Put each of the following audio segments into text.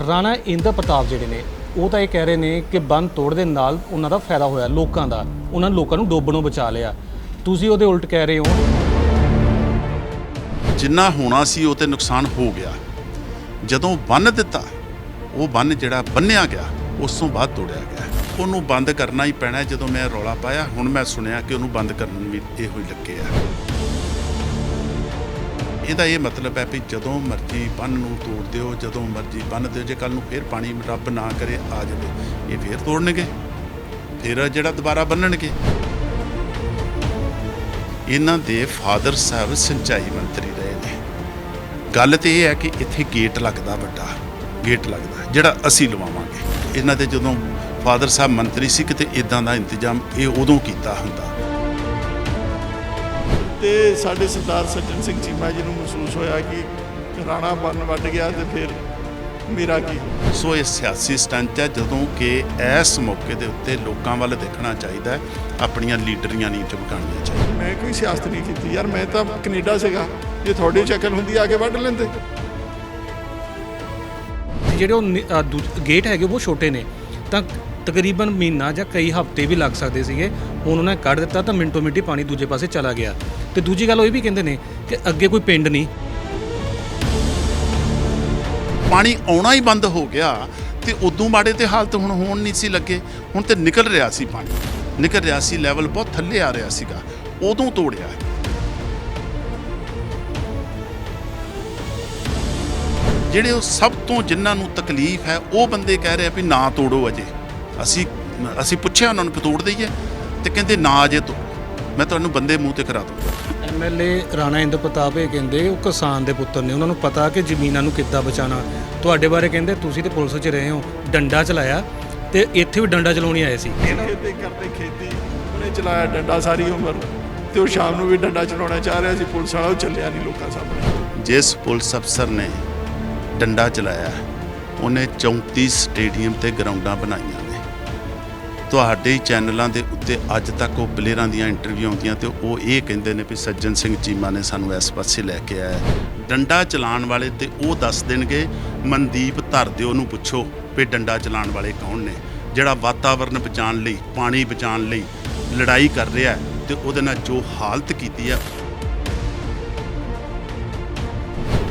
ਰਾਣਾ ਇੰਦਰ ਪ੍ਰਤਾਪ ਜਿਹੜੇ ਨੇ, ਉਹ ਤਾਂ ਇਹ ਕਹਿ ਰਹੇ ਨੇ ਕਿ ਬੰਨ ਤੋੜ ਦੇ ਨਾਲ ਉਹਨਾਂ ਦਾ ਫਾਇਦਾ ਹੋਇਆ ਲੋਕਾਂ ਦਾ। ਉਹਨਾਂ ਲੋਕਾਂ ਨੂੰ ਡੋਬਣੋਂ ਬਚਾ ਲਿਆ। ਤੁਸੀਂ ਉਹਦੇ ਉਲਟ ਕਹਿ ਰਹੇ ਹੋ। ਜਿੰਨਾ ਹੋਣਾ ਸੀ ਉਹ ਤੇ ਨੁਕਸਾਨ ਹੋ ਗਿਆ। ਜਦੋਂ ਬੰਨ ਦਿੱਤਾ, ਉਹ ਬੰਨ ਜਿਹੜਾ ਬੰਨਿਆ ਗਿਆ, ਉਸ ਤੋਂ ਬਾਅਦ ਤੋੜਿਆ ਗਿਆ। ਉਹਨੂੰ ਬੰਦ ਕਰਨਾ ਹੀ ਪੈਣਾ ਜਦੋਂ ਮੈਂ ਰੌਲਾ ਪਾਇਆ, ਹੁਣ ਮੈਂ ਸੁਣਿਆ ਕਿ ਉਹਨੂੰ ਬੰਦ ਕਰਨ ਵੀ ਇਹੋ ਹੀ ਲੱਗੇ ਆ। ਇਹਦਾ ਇਹ ਮਤਲਬ ਹੈ ਵੀ ਜਦੋਂ ਮਰਜ਼ੀ ਬੰਨ ਨੂੰ ਤੋੜ ਦਿਓ, ਜਦੋਂ ਮਰਜ਼ੀ ਬੰਨ ਦਿਓ, ਜੇ ਕੱਲ ਨੂੰ ਫੇਰ ਪਾਣੀ ਰੱਬ ਨਾ ਕਰੇ, ਆ ਜਾਵੇ। ਇਹ ਫੇਰ ਤੋੜਨਗੇ, ਫਿਰ ਜਿਹੜਾ ਦੁਬਾਰਾ ਬੰਨਣਗੇ। ਇਹਨਾਂ ਦੇ ਫਾਦਰ ਸਾਹਿਬ ਸਿੰਚਾਈ ਮੰਤਰੀ ਰਹੇ ਨੇ। ਗੱਲ ਤੇ ਇਹ ਹੈ ਕਿ ਇੱਥੇ ਗੇਟ ਲੱਗਦਾ ਵੱਡਾ, ਗੇਟ ਲੱਗਦਾ, ਜਿਹੜਾ ਅਸੀਂ ਲਵਾਵਾਂਗੇ। ਇਹਨਾਂ ਦੇ ਜਦੋਂ ਫਾਦਰ ਸਾਹਿਬ ਮੰਤਰੀ ਸੀ, ਕਿਤੇ ਇਦਾਂ ਦਾ ਇੰਤਜ਼ਾਮ ਇਹ ਉਦੋਂ ਕੀਤਾ ਹੁੰਦਾ। ਤੇ ਸਾਡੇ ਸਰਦਾਰ ਸੱਜਣ ਸਿੰਘ ਚੀਮਾ ਜੀ ਨੂੰ ਮਹਿਸੂਸ ਹੋਇਆ ਕਿ ਰਾਣਾ ਬੰਨ ਵੱਢ ਗਿਆ ਤੇ ਫਿਰ ਮੇਰਾ ਕੀ? ਸੋ ਇਹ ਸਿਆਸੀ ਸਟੰਟ ਹੈ ਜਦੋਂ ਕਿ ਇਸ ਮੌਕੇ ਦੇ ਉੱਤੇ ਲੋਕਾਂ ਵੱਲ ਦੇਖਣਾ ਚਾਹੀਦਾ ਹੈ ਆਪਣੀਆਂ ਲੀਡਰੀਆਂ ਨਹੀਂ ਚਮਕਾਉਣੀਆਂ ਚਾਹੀਦੀਆਂ। ਮੈਂ ਕੋਈ ਸਿਆਸਤ ਨਹੀਂ ਕੀਤੀ ਯਾਰ ਮੈਂ ਤਾਂ ਕੈਨੇਡਾ ਸੀਗਾ। ਜੇ ਤੁਹਾਡੀ ਸ਼ਕਲ ਹੁੰਦੀ ਆ ਕੇ ਵੱਢ ਲੈਂਦੇ। ਤੇ ਜਿਹੜੇ ਉਹ ਗੇਟ ਹੈਗੇ ਉਹ ਛੋਟੇ ਨੇ। ਤਾਂ ਤਕਰੀਬਨ ਮਹੀਨਾ ਜਾਂ ਕਈ ਹਫ਼ਤੇ ਵੀ ਲੱਗ ਸਕਦੇ ਸੀਗੇ। ਹੁਣ ਉਹਨਾਂ ਨੇ ਕੱਢ ਦਿੱਤਾ ਤਾਂ ਮਿੰਟੋ ਮਿੰਟੀ ਪਾਣੀ ਦੂਜੇ ਪਾਸੇ ਚਲਾ ਗਿਆ। ਤੇ ਦੂਜੀ ਗੱਲ ਉਹ ਇਹ ਵੀ ਕਹਿੰਦੇ ਨੇ ਕਿ ਅੱਗੇ ਕੋਈ ਪਿੰਡ ਨਹੀਂ। ਪਾਣੀ ਆਉਣਾ ਹੀ ਬੰਦ ਹੋ ਗਿਆ ਤੇ ਉਦੋਂ ਮਾੜੇ ਤੇ ਹਾਲਤ ਹੁਣ ਹੋਣ ਨਹੀਂ ਸੀ ਲੱਗੇ। ਹੁਣ ਤੇ ਨਿਕਲ ਰਿਹਾ ਸੀ ਪਾਣੀ। ਨਿਕਲ ਰਿਹਾ ਸੀ ਲੈਵਲ ਬਹੁਤ ਥੱਲੇ ਆ ਰਿਹਾ ਸੀਗਾ। ਉਦੋਂ ਤੋੜਿਆ। ਜਿਹੜੇ ਉਹ ਸਭ ਤੋਂ ਜਿਨ੍ਹਾਂ ਨੂੰ ਤਕਲੀਫ ਹੈ, ਉਹ ਬੰਦੇ ਕਹਿ ਰਹੇ ਆ ਵੀ ਨਾ ਤੋੜੋ ਅਜੇ। ਅਸੀਂ ਅਸੀਂ ਪੁੱਛਿਆ ਉਹਨਾਂ ਨੂੰ ਕਿ ਤੋੜ ਦਈਏ ਤੇ ਕਹਿੰਦੇ ਨਾ ਅਜੇ ਤੋੜੋ ਮੈਂ ਤੁਹਾਨੂੰ ਬੰਦੇ ਮੂੰਹ ਤੇ ਕਰਾ ਦੂੰਗਾ ਐਮਐਲਏ ਰਾਣਾ ਇੰਦਰ ਪ੍ਰਤਾਪ ਇਹ ਕਹਿੰਦੇ ਉਹ ਕਿਸਾਨ ਦੇ ਪੁੱਤਰ ਨੇ ਉਹਨਾਂ ਨੂੰ ਪਤਾ ਕਿ ਜ਼ਮੀਨਾਂ ਨੂੰ ਕਿੱਦਾਂ ਬਚਾਉਣਾ। ਤੁਹਾਡੇ ਬਾਰੇ ਕਹਿੰਦੇ ਤੁਸੀਂ ਤੇ ਪੁਲਿਸ 'ਚ ਰਹੇ ਹੋ ਡੰਡਾ ਚਲਾਇਆ ਤੇ ਇੱਥੇ ਵੀ ਡੰਡਾ ਚਲਾਉਣੀ ਆਏ ਸੀ। ਖੇਤੀ ਕਰਦੇ ਖੇਤੀ ਉਹਨੇ ਚਲਾਇਆ ਡੰਡਾ ਸਾਰੀ ਉਮਰ ਤੇ ਉਹ ਸ਼ਾਮ ਨੂੰ ਵੀ ਡੰਡਾ ਚਲਾਉਣਾ ਚਾਹ ਰਿਹਾ ਸੀ ਪੁਲਿਸ ਵਾਲਾ ਉਹ ਚੱਲਿਆ ਨਹੀਂ ਲੋਕਾਂ ਸਾਹਮਣੇ। ਜਿਸ ਪੁਲਿਸ ਅਫਸਰ ਨੇ ਡੰਡਾ ਚਲਾਇਆ ਉਹਨੇ 34 ਸਟੇਡੀਅਮ ਤੇ ਗਰਾਊਂਡਾਂ ਬਣਾਈਆਂ। ਤੁਹਾਡੇ ਹੀ ਚੈਨਲਾਂ ਦੇ ਉੱਤੇ ਅੱਜ ਤੱਕ ਉਹ ਪਲੇਅਰਾਂ ਦੀਆਂ ਇੰਟਰਵਿਊ ਆਉਂਦੀਆਂ ਤੇ ਉਹ ਇਹ ਕਹਿੰਦੇ ਨੇ ਵੀ ਸੱਜਣ ਸਿੰਘ ਚੀਮਾ ਨੇ ਸਾਨੂੰ ਇਸ ਪਾਸੇ ਲੈ ਕੇ ਆਇਆ ਡੰਡਾ ਚਲਾਉਣ ਵਾਲੇ ਤੇ ਉਹ ਦੱਸ ਦੇਣਗੇ, ਮਨਦੀਪ ਧਰਦੇ ਨੂੰ ਪੁੱਛੋ ਵੀ ਡੰਡਾ ਚਲਾਉਣ ਵਾਲੇ ਕੌਣ ਨੇ। ਜਿਹੜਾ ਵਾਤਾਵਰਨ ਬਚਾਉਣ ਲਈ, ਪਾਣੀ ਬਚਾਉਣ ਲਈ ਲੜਾਈ ਕਰ ਰਿਹਾ ਹੈ ਤੇ ਉਹਦੇ ਨਾਲ ਜੋ ਹਾਲਤ ਕੀਤੀ ਹੈ।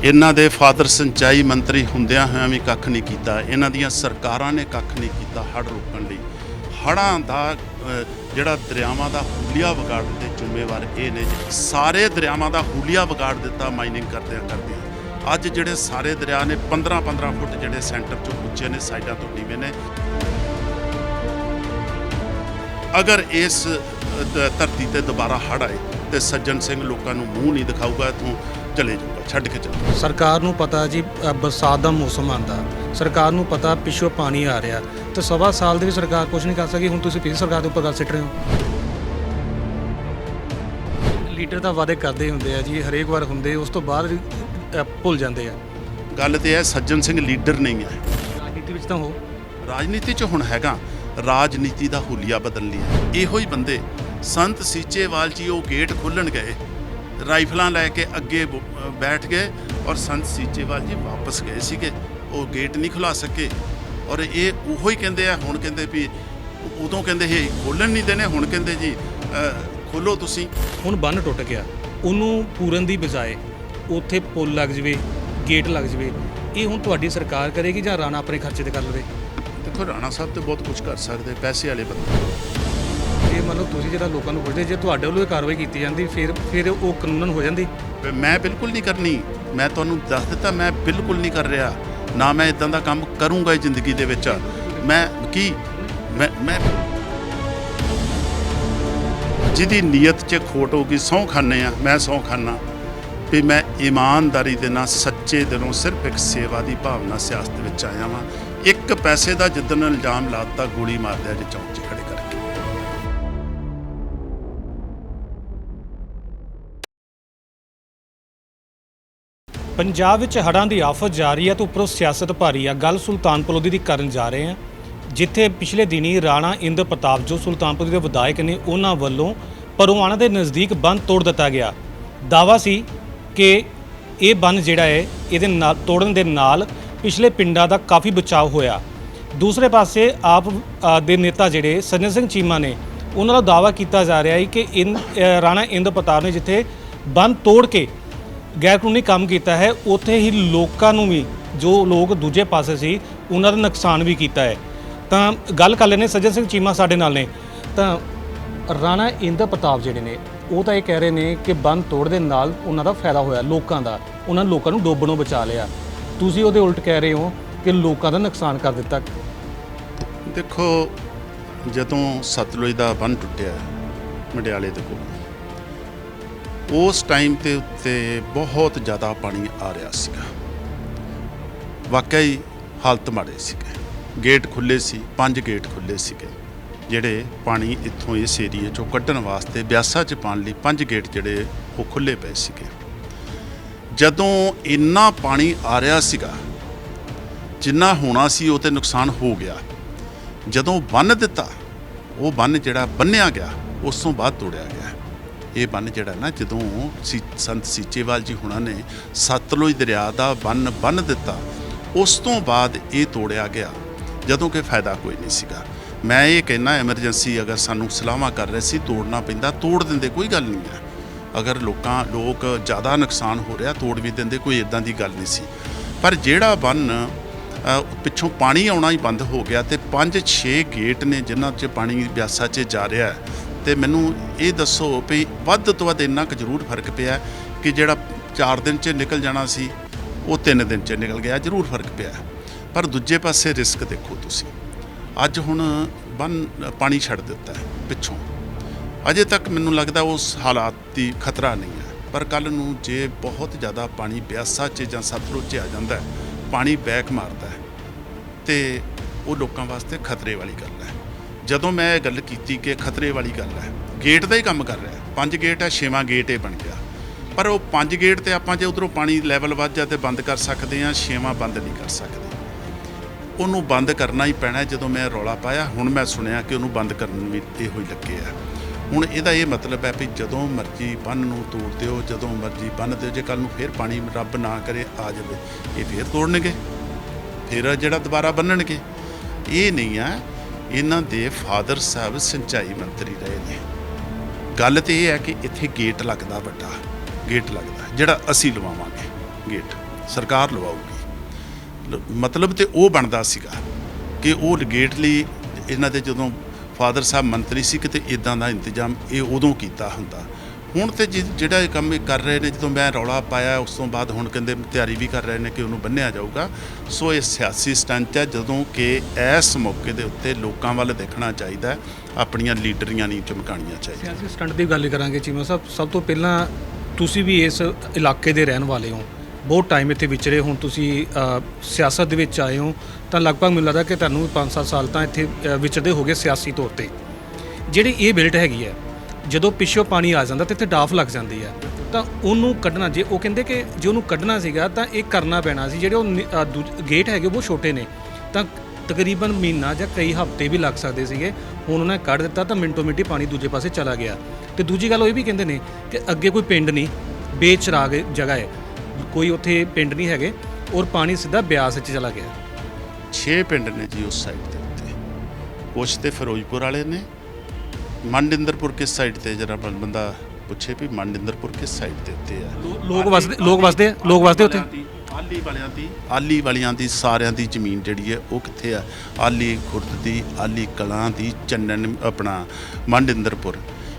ਇਹਨਾਂ ਦੇ ਫਾਦਰ ਸਿੰਚਾਈ ਮੰਤਰੀ ਹੁੰਦਿਆਂ ਹੋਇਆਂ ਵੀ ਕੱਖ ਨਹੀਂ ਕੀਤਾ। ਇਹਨਾਂ ਦੀਆਂ ਸਰਕਾਰਾਂ ਨੇ ਕੱਖ ਨਹੀਂ ਕੀਤਾ ਹੜ੍ਹ ਰੋਕਣ ਲਈ। ਹੜ੍ਹਾਂ ਦਾ ਜਿਹੜਾ ਦਰਿਆਵਾਂ ਦਾ ਹੁਲੀਆ ਵਿਗਾੜ ਦੇ ਜ਼ਿੰਮੇਵਾਰ ਇਹ ਨੇ ਸਾਰੇ ਦਰਿਆਵਾਂ ਦਾ ਹੁਲੀਆ ਵਿਗਾੜ ਦਿੱਤਾ ਮਾਈਨਿੰਗ ਕਰਦਿਆਂ ਕਰਦਿਆਂ ਅੱਜ ਜਿਹੜੇ ਸਾਰੇ ਦਰਿਆ ਨੇ 15 15 ਫੁੱਟ ਜਿਹੜੇ ਸੈਂਟਰ ਚੋਂ ਉੱਚੇ ਨੇ, ਸਾਈਡਾਂ ਤੋਂ ਨੀਵੇਂ ਨੇ। ਅਗਰ ਇਸ ਧਰਤੀ ਤੇ ਦੁਬਾਰਾ ਹੜ੍ਹ ਆਏ, ਤੇ ਸੱਜਣ ਸਿੰਘ ਲੋਕਾਂ ਨੂੰ ਮੂੰਹ ਨਹੀਂ ਦਿਖਾਊਗਾ, ਇੱਥੋਂ ਚਲੇ ਜਾਊਗਾ, ਛੱਡ ਕੇ ਚਲੇ ਸਰਕਾਰ ਨੂੰ ਪਤਾ ਜੀ ਬਰਸਾਤ ਦਾ ਮੌਸਮ ਆਂਦਾ ਸਰਕਾਰ ਨੂੰ ਪਤਾ ਪਿੱਛੋਂ ਪਾਣੀ ਆ ਰਿਹਾ। ਤੇ ਸਵਾ ਸਾਲ ਦੇ ਵੀ ਸਰਕਾਰ ਕੁਝ ਨਹੀਂ ਕਰ ਸਕੀ। ਹੁਣ ਤੁਸੀਂ ਫਿਰ ਸਰਕਾਰ ਦੇ ਉੱਪਰ ਗੱਲ ਸਿੱਟ ਰਹੇ ਹੋ। ਲੀਡਰ ਤਾਂ ਵਾਅਦੇ ਕਰਦੇ ਹੁੰਦੇ ਆ ਜੀ। ਹਰੇਕ ਵਾਰ ਹੁੰਦੇ ਉਸ ਤੋਂ ਬਾਅਦ ਅ, ਭੁੱਲ ਜਾਂਦੇ ਆ। ਗੱਲ ਤੇ ਹੈ ਸੱਜਣ ਸਿੰਘ ਲੀਡਰ ਨਹੀਂ ਹੈ। ਰਾਜਨੀਤੀ ਵਿੱਚ ਤਾਂ ਹੋ। ਰਾਜਨੀਤੀ 'ਚ ਹੁਣ ਹੈਗਾ। ਰਾਜਨੀਤੀ ਦਾ ਹੁਲੀਆ ਬਦਲ ਲਿਆ ਇਹੋ ਹੀ ਬੰਦੇ ਸੰਤ ਸੀਚੇਵਾਲ ਜੀ ਉਹ ਗੇਟ ਖੋਲਣ ਗਏ। ਰਾਈਫਲਾਂ ਲੈ ਕੇ ਅੱਗੇ ਬ- ਬੈਠ ਗਏ ਔਰ ਸੰਤ ਸੀਚੇਵਾਲ ਜੀ ਵਾਪਸ ਗਏ ਸੀਗੇ। ਉਹ ਗੇਟ ਨਹੀਂ ਖੁਲਾ ਸਕੇ। ਔਰ ਇਹ ਉਹੋ ਹੀ ਕਹਿੰਦੇ ਆ ਹੁਣ ਕਹਿੰਦੇ ਵੀ ਉਦੋਂ ਕਹਿੰਦੇ ਇਹ ਖੋਲਣ ਨਹੀਂ ਦੇਣੇ ਹੁਣ ਕਹਿੰਦੇ ਜੀ ਖੋਲੋ ਤੁਸੀਂ। ਹੁਣ ਬੰਨ ਟੁੱਟ ਗਿਆ। ਉਹਨੂੰ ਪੂਰਨ ਦੀ ਬਜਾਏ ਉੱਥੇ ਪੁਲ ਲੱਗ ਜਵੇ ਗੇਟ ਲੱਗ ਜਵੇ। ਇਹ ਹੁਣ ਤੁਹਾਡੀ ਸਰਕਾਰ ਕਰੇਗੀ ਜਾਂ ਰਾਣਾ ਆਪਣੇ ਖਰਚੇ ਤੇ ਕਰ ਲਵੇ? ਦੇਖੋ ਰਾਣਾ ਸਾਹਿਬ ਤੇ ਬਹੁਤ ਕੁਝ ਕਰ ਸਕਦੇ ਪੈਸੇ ਵਾਲੇ ਬੰਦੇ। ਮੰਨ ਲਓ ਤੁਸੀਂ ਜਿਹੜਾ ਲੋਕਾਂ ਨੂੰ ਪੁੱਛਦੇ ਜੇ ਤੁਹਾਡੇ ਵੱਲੋਂ ਇਹ ਕਾਰਵਾਈ ਕੀਤੀ ਜਾਂਦੀ ਫਿਰ ਫਿਰ ਉਹ ਕਾਨੂੰਨ ਹੋ ਜਾਂਦੀ? ਮੈਂ ਬਿਲਕੁਲ ਨਹੀਂ ਕਰਨੀ। ਮੈਂ ਤੁਹਾਨੂੰ ਦੱਸ ਦਿੱਤਾ ਮੈਂ ਬਿਲਕੁਲ ਨਹੀਂ ਕਰ ਰਿਹਾ। ਨਾ ਮੈਂ ਇਦਾਂ ਦਾ ਕੰਮ ਕਰੂੰਗਾ ਇਹ ਜ਼ਿੰਦਗੀ ਦੇ ਵਿੱਚ। ਮੈਂ ਕੀ? ਮੈਂ ਮੈਂ ਜਿਹਦੀ ਨੀਅਤ 'ਚ ਖੋਟ ਹੋਊਗੀ ਸਹੁੰ ਖਾਨੇ ਆ ਮੈਂ ਸਹੁੰ ਖਾਨਾ ਵੀ ਮੈਂ ਇਮਾਨਦਾਰੀ ਦੇ ਨਾਲ, ਸੱਚੇ ਦਿਲੋਂ ਸਿਰਫ ਇੱਕ ਸੇਵਾ ਦੀ ਭਾਵਨਾ ਸਿਆਸਤ ਵਿੱਚ ਆਇਆ ਵਾਂ। ਇੱਕ ਪੈਸੇ ਦਾ ਜਿੱਦਣ ਇਲਜ਼ਾਮ ਲਾਤਾ, ਗੋਲੀ ਮਾਰ ਦਿਆ ਜੇ ਚੌਂਕ 'ਚ ਪੰਜਾਬ ਵਿੱਚ ਹੜ੍ਹਾਂ ਦੀ ਆਫਤ ਜਾਰੀ ਹੈ ਤੇ ਉੱਪਰੋਂ ਸਿਆਸਤ ਭਾਰੀ ਆ। ਗੱਲ ਸੁਲਤਾਨਪੁਰ ਲੋਧੀ ਦੀ ਕਰਨ ਜਾ ਰਹੇ ਹਾਂ। ਜਿੱਥੇ ਪਿਛਲੇ ਦਿਨੀ ਰਾਣਾ ਇੰਦਰ ਪ੍ਰਤਾਪ, ਜੋ ਸੁਲਤਾਨਪੁਰ ਦੇ ਵਿਧਾਇਕ ਨੇ, ਉਹਨਾਂ ਵੱਲੋਂ ਪਰਵਾਣਾ ਦੇ ਨਜ਼ਦੀਕ ਬੰਦ ਤੋੜ ਦਿੱਤਾ ਗਿਆ। ਦਾਵਾ ਸੀ ਕਿ ਇਹ ਬੰਦ ਜਿਹੜਾ ਹੈ, ਇਹਦੇ ਨਾਲ ਤੋੜਨ ਦੇ ਨਾਲ ਪਿਛਲੇ ਪਿੰਡਾਂ ਦਾ ਕਾਫੀ ਬਚਾਅ ਹੋਇਆ। ਦੂਸਰੇ ਪਾਸੇ ਆਪ ਦੇ ਨੇਤਾ ਜਿਹੜੇ ਸੱਜਣ ਸਿੰਘ ਚੀਮਾ ਨੇ, ਉਹਨਾਂ ਦਾ ਦਾਵਾ ਕੀਤਾ ਜਾ ਰਿਹਾ ਹੈ ਕਿ ਇਨ ਰਾਣਾ ਇੰਦਰ ਪ੍ਰਤਾਪ ਨੇ ਜਿੱਥੇ ਬੰਦ ਤੋੜ ਕੇ ਗੈਰ ਕਾਨੂੰਨੀ ਕੰਮ ਕੀਤਾ ਹੈ, ਉੱਥੇ ਹੀ ਲੋਕਾਂ ਨੂੰ ਵੀ, ਜੋ ਲੋਕ ਦੂਜੇ ਪਾਸੇ ਸੀ, ਉਹਨਾਂ ਦਾ ਨੁਕਸਾਨ ਵੀ ਕੀਤਾ ਹੈ। ਤਾਂ ਗੱਲ ਕਰ ਲੈਨੇ ਸੱਜਣ ਸਿੰਘ ਚੀਮਾ ਸਾਡੇ ਨਾਲ ਨੇ। ਤਾਂ ਰਾਣਾ ਇੰਦਰ ਪ੍ਰਤਾਪ ਜਿਹੜੇ ਨੇ, ਉਹ ਤਾਂ ਇਹ ਕਹਿ ਰਹੇ ਨੇ ਕਿ ਬੰਦ ਤੋੜ ਦੇ ਨਾਲ ਉਹਨਾਂ ਦਾ ਫਾਇਦਾ ਹੋਇਆ ਲੋਕਾਂ ਦਾ। ਉਹਨਾਂ ਲੋਕਾਂ ਨੂੰ ਡੋਬਣੋਂ ਬਚਾ ਲਿਆ। ਤੁਸੀਂ ਉਹਦੇ ਉਲਟ ਕਹਿ ਰਹੇ ਹੋ ਕਿ ਲੋਕਾਂ ਦਾ ਨੁਕਸਾਨ ਕਰ ਦਿੱਤਾ। ਦੇਖੋ, ਜਦੋਂ ਸਤਲੁਜ ਦਾ ਬੰਨ ਟੁੱਟਿਆ ਮਡਿਆਲੇ ਦੇ ਕੋਲ ਉਸ ਟਾਈਮ ਤੇ ਉੱਤੇ ਬਹੁਤ ਜ਼ਿਆਦਾ ਪਾਣੀ ਆ ਰਿਹਾ ਸੀਗਾ। ਵਾਕਈ ਹਾਲਤ ਮਾੜੇ ਸੀਗੇ। ਗੇਟ ਖੁੱਲੇ ਸੀ, ਪੰਜ ਗੇਟ ਖੁੱਲੇ ਸੀਗੇ, ਜਿਹੜੇ ਪਾਣੀ ਇੱਥੋਂ ਇਸ ਏਰੀਏ ਚੋਂ ਕੱਢਣ ਵਾਸਤੇ ਬਿਆਸਾ ਚ ਪਾਣ ਲਈ ਪੰਜ ਗੇਟ ਜਿਹੜੇ ਉਹ ਖੁੱਲੇ ਪਏ ਸੀਗੇ। ਜਦੋਂ ਇੰਨਾ ਪਾਣੀ ਆ ਰਿਹਾ ਸੀਗਾ, ਜਿੰਨਾ ਹੋਣਾ ਸੀ ਉਹ ਤੇ ਨੁਕਸਾਨ ਹੋ ਗਿਆ। ਜਦੋਂ ਬੰਨ ਦਿੱਤਾ, ਉਹ ਬੰਨ ਜਿਹੜਾ ਬੰਨਿਆ ਗਿਆ, ਉਸ ਤੋਂ ਬਾਅਦ ਤੋੜਿਆ ਗਿਆ। ਇਹ ਬੰਨ ਜਿਹੜਾ ਨਾ ਜਦੋਂ ਸੀ- ਸੰਤ ਸੀਚੇਵਾਲ ਜੀ ਹੁਣਾਂ ਨੇ ਸਤਲੁਜ ਦਰਿਆ ਦਾ ਬੰਨ ਬੰਨ ਦਿੱਤਾ, ਉਸ ਤੋਂ ਬਾਅਦ ਇਹ ਤੋੜਿਆ ਗਿਆ, ਜਦੋਂ ਕਿ ਫਾਇਦਾ ਕੋਈ ਨਹੀਂ ਸੀਗਾ। ਮੈਂ ਇਹ ਕਹਿਣਾ ਐਮਰਜੈਂਸੀ ਅਗਰ ਸਾਨੂੰ ਸਲਾਹਾਂ ਕਰ ਰਹੇ ਸੀ, ਤੋੜਨਾ ਪੈਂਦਾ, ਤੋੜ ਦਿੰਦੇ ਕੋਈ ਗੱਲ ਨਹੀਂ ਹੈ। ਅਗਰ ਲੋਕਾਂ, ਲੋਕ ਜ਼ਿਆਦਾ ਨੁਕਸਾਨ ਹੋ ਰਿਹਾ, ਤੋੜ ਵੀ ਦਿੰਦੇ, ਕੋਈ ਇਦਾਂ ਦੀ ਗੱਲ ਨਹੀਂ ਸੀ। ਪਰ ਜਿਹੜਾ ਬੰਨ ਪਿੱਛੋਂ ਪਾਣੀ ਆਉਣਾ ਹੀ ਬੰਦ ਹੋ ਗਿਆ ਤੇ 5-6 ਗੇਟ ਨੇ ਜਿਨ੍ਹਾਂ 'ਚ ਪਾਣੀ ਬਿਆਸਾ 'ਚ ਜਾ ਰਿਹਾ ਤੇ ਮੈਨੂੰ ਇਹ ਦੱਸੋ ਵੀ ਵੱਧ ਤੋਂ ਵੱਧ ਇੰਨਾ ਕੁ ਜ਼ਰੂਰ ਫ਼ਰਕ ਪਿਆ ਕਿ ਜਿਹੜਾ 4 ਦਿਨ 'ਚ ਨਿਕਲ ਜਾਣਾ ਸੀ, ਉਹ 3 ਦਿਨ 'ਚ ਨਿਕਲ ਗਿਆ, ਜ਼ਰੂਰ ਫ਼ਰਕ ਪਿਆ। ਪਰ ਦੂਜੇ ਪਾਸੇ ਰਿਸਕ ਦੇਖੋ ਤੁਸੀਂ। ਅੱਜ ਹੁਣ ਬੰਨ, ਪਾਣੀ ਛੱਡ ਦਿੱਤਾ ਹੈ, ਪਿੱਛੋਂ। ਅਜੇ ਤੱਕ ਮੈਨੂੰ ਲੱਗਦਾ ਉਸ ਹਾਲਾਤ ਦੀ ਖਤਰਾ ਨਹੀਂ ਹੈ, ਪਰ ਕੱਲ ਨੂੰ ਜੇ ਬਹੁਤ ਜ਼ਿਆਦਾ ਪਾਣੀ ਬਿਆਸਾ 'ਚ ਜਾਂ ਸਤਲੁਜ 'ਚ ਆ ਜਾਂਦਾ ਹੈ, ਪਾਣੀ ਬੈਕ ਮਾਰਦਾ ਹੈ, ਤੇ ਉਹ ਲੋਕਾਂ ਵਾਸਤੇ ਖਤਰੇ ਵਾਲੀ ਗੱਲ ਹੈ। ਜਦੋਂ ਮੈਂ ਇਹ ਗੱਲ ਕੀਤੀ ਕਿ ਖਤਰੇ ਵਾਲੀ ਗੱਲ ਹੈ, ਗੇਟ ਦਾ ਹੀ ਕੰਮ ਕਰ ਰਿਹਾ, ਪੰਜ ਗੇਟ ਹੈ, ਛੇਵਾਂ ਗੇਟ ਇਹ ਬਣ ਗਿਆ। ਪਰ ਉਹ ਪੰਜ ਗੇਟ ਤੇ ਆਪਾਂ ਜੇ ਉਧਰੋਂ ਪਾਣੀ ਲੈਵਲ ਵੱਧ ਜਾ ਤੇ ਬੰਦ ਕਰ ਸਕਦੇ ਹਾਂ, ਛੇਵਾਂ ਬੰਦ ਨਹੀਂ ਕਰ ਸਕਦੇ। ਉਹਨੂੰ ਬੰਦ ਕਰਨਾ ਹੀ ਪੈਣਾ ਜਦੋਂ ਮੈਂ ਰੌਲਾ ਪਾਇਆ, ਹੁਣ ਮੈਂ ਸੁਣਿਆ ਕਿ ਉਹਨੂੰ ਬੰਦ ਕਰਨ ਵੀ ਇਹੋ ਹੀ ਲੱਗੇ ਆ। ਹੁਣ ਇਹਦਾ ਇਹ ਮਤਲਬ ਹੈ ਵੀ ਜਦੋਂ ਮਰਜ਼ੀ ਬੰਨ ਨੂੰ ਤੋੜ ਦਿਓ, ਜਦੋਂ ਮਰਜ਼ੀ ਬੰਨ ਦਿਓ, ਜੇ ਕੱਲ ਨੂੰ ਫੇਰ ਪਾਣੀ ਰੱਬ ਨਾ ਕਰੇ, ਆ ਜਾਵੇ, ਇਹ ਫੇਰ ਤੋੜਨਗੇ। ਫਿਰ ਜਿਹੜਾ ਦੁਬਾਰਾ ਬੰਨਣਗੇ। ਇਹ ਨਹੀਂ ਆ ਇਹਨਾਂ ਦੇ ਫਾਦਰ ਸਾਹਿਬ ਸਿੰਚਾਈ ਮੰਤਰੀ ਰਹੇ ਨੇ। ਗੱਲ ਤੇ ਇਹ ਹੈ ਕਿ ਇੱਥੇ ਗੇਟ ਲੱਗਦਾ ਵੱਡਾ, ਗੇਟ ਲੱਗਦਾ, ਜਿਹੜਾ ਅਸੀਂ ਲਵਾਵਾਂਗੇ, ਗੇਟ ਸਰਕਾਰ ਲਵਾਊਗੀ। ਮਤਲਬ ਤੇ ਉਹ ਬਣਦਾ ਸੀਗਾ ਕਿ ਉਹ ਗੇਟ ਲਈ ਇਹਨਾਂ ਦੇ ਜਦੋਂ ਫਾਦਰ ਸਾਹਿਬ ਮੰਤਰੀ ਸੀ, ਕਿਤੇ ਇਦਾਂ ਦਾ ਇੰਤਜ਼ਾਮ ਇਹ ਉਦੋਂ ਕੀਤਾ ਹੁੰਦਾ ਹੁਣ ਤੇ ਜਿ- ਜਿਹੜਾ ਇਹ ਕੰਮ ਇਹ ਕਰ ਰਹੇ ਨੇ ਜਦੋਂ ਮੈਂ ਰੌਲਾ ਪਾਇਆ ਉਸ ਤੋਂ ਬਾਅਦ ਹੁਣ ਕਹਿੰਦੇ ਤਿਆਰੀ ਵੀ ਕਰ ਰਹੇ ਨੇ ਕਿ ਉਹਨੂੰ ਬੰਨਿਆ ਜਾਊਗਾ। ਸੋ ਇਹ ਸਿਆਸੀ ਸਟੰਟ ਹੈ ਜਦੋਂ ਕਿ ਇਸ ਮੌਕੇ ਦੇ ਉੱਤੇ ਲੋਕਾਂ ਵੱਲ ਦੇਖਣਾ ਚਾਹੀਦਾ ਹੈ, ਆਪਣੀਆਂ ਲੀਡਰੀਆਂ ਨਹੀਂ ਚਮਕਾਉਣੀਆਂ ਚਾਹੀਦੀਆਂ। ਸਿਆਸੀ ਸਟੰਟ ਦੀ ਗੱਲ ਕਰਾਂਗੇ ਚੀਮਾ ਸਾਹਿਬ। ਸਭ ਤੋਂ ਪਹਿਲਾਂ ਤੁਸੀਂ ਵੀ ਇਸ ਇਲਾਕੇ ਦੇ ਰਹਿਣ ਵਾਲੇ ਹੋ। ਬਹੁਤ ਟਾਈਮ ਇੱਥੇ ਵਿਚਰੇ ਹੁਣ ਤੁਸੀਂ ਅ, ਸਿਆਸਤ ਦੇ ਵਿੱਚ ਆਏ ਹੋ ਤਾਂ ਲਗਭਗ ਮੈਨੂੰ ਲੱਗਦਾ ਕਿ ਤੁਹਾਨੂੰ 5-7 ਸਾਲ ਤਾਂ ਇੱਥੇ ਅ, ਵਿਚਰਦੇ ਹੋਗੇ ਸਿਆਸੀ ਤੌਰ ਤੇ। ਜਿਹੜੀ ਇਹ ਬਿਲਟ ਹੈਗੀ ਹੈ ਜਦੋਂ ਪਿੱਛੋਂ ਪਾਣੀ ਆ ਜਾਂਦਾ ਤੇ ਇੱਥੇ ਡਾਫ ਲੱਗ ਜਾਂਦੀ ਹੈ ਤਾਂ ਉਹਨੂੰ ਕੱਢਣਾ ਜੇ ਉਹ ਕਹਿੰਦੇ ਕਿ ਜੇ ਉਹਨੂੰ ਕੱਢਣਾ ਸੀਗਾ ਤਾਂ ਇਹ ਕਰਨਾ ਪੈਣਾ ਸੀ। ਜਿਹੜੇ ਉਹ ਨਿ- ਅ, ਗੇਟ ਹੈਗੇ ਉਹ ਛੋਟੇ ਨੇ ਤਾਂ ਤਕਰੀਬਨ ਮਹੀਨਾ ਜਾਂ ਕਈ ਹਫ਼ਤੇ ਵੀ ਲੱਗ ਸਕਦੇ ਸੀਗੇ। ਹੁਣ ਉਹਨਾਂ ਨੇ ਕੱਢ ਦਿੱਤਾ ਤਾਂ ਮਿੰਟੋ ਮਿੰਟੀ ਪਾਣੀ ਦੂਜੇ ਪਾਸੇ ਚਲਾ ਗਿਆ। ਤੇ ਦੂਜੀ ਗੱਲ ਉਹ ਇਹ ਵੀ ਕਹਿੰਦੇ ਨੇ ਕਿ ਅੱਗੇ ਕੋਈ ਪਿੰਡ ਨਹੀਂ ਬੇਚਰਾਗ ਜਗ੍ਹਾ ਹੈ। ਕੋਈ ਉੱਥੇ ਪਿੰਡ ਨਹੀਂ ਹੈਗੇ ਔਰ ਪਾਣੀ ਸਿੱਧਾ ਬਿਆਸ ਵਿੱਚ ਚਲਾ ਗਿਆ। 6 ਪਿੰਡ ਨੇ ਜੀ ਉਸ ਸਾਈਡ ਦੇ ਉੱਤੇ। ਕੁਛ ਤੇ ਫਿਰੋਜ਼ਪੁਰ ਵਾਲੇ ਨੇ ਮੰਡਿੰਦਰਪੁਰ ਕਿਸ ਸਾਈਡ ਤੇ ਜਰਾ ਬੰਦਾ ਪੁੱਛੇ ਵੀ ਮੰਡਿੰਦਰਪੁਰ ਕਿਸ ਸਾਈਡ ਦੇ ਉੱਤੇ ਆ ਲੋਕ ਵਸਦੇ ਲੋਕ ਵਸਦੇ ਆ ਲੋਕ ਵਸਦੇ ਉੱਥੇ ਆਲੀ ਵਾਲਿਆਂ ਦੀ ਆਲੀ ਵਾਲਿਆਂ ਦੀ ਸਾਰਿਆਂ ਦੀ ਜ਼ਮੀਨ ਜਿਹੜੀ ਹੈ ਉਹ ਕਿੱਥੇ ਆ ਆਲੀ ਖੁਰਦ ਦੀ ਆਲੀ ਕਲਾਂ ਦੀ ਚੰਨਨ ਆਪਣਾ ਮੰਡਿੰਦਰਪੁਰ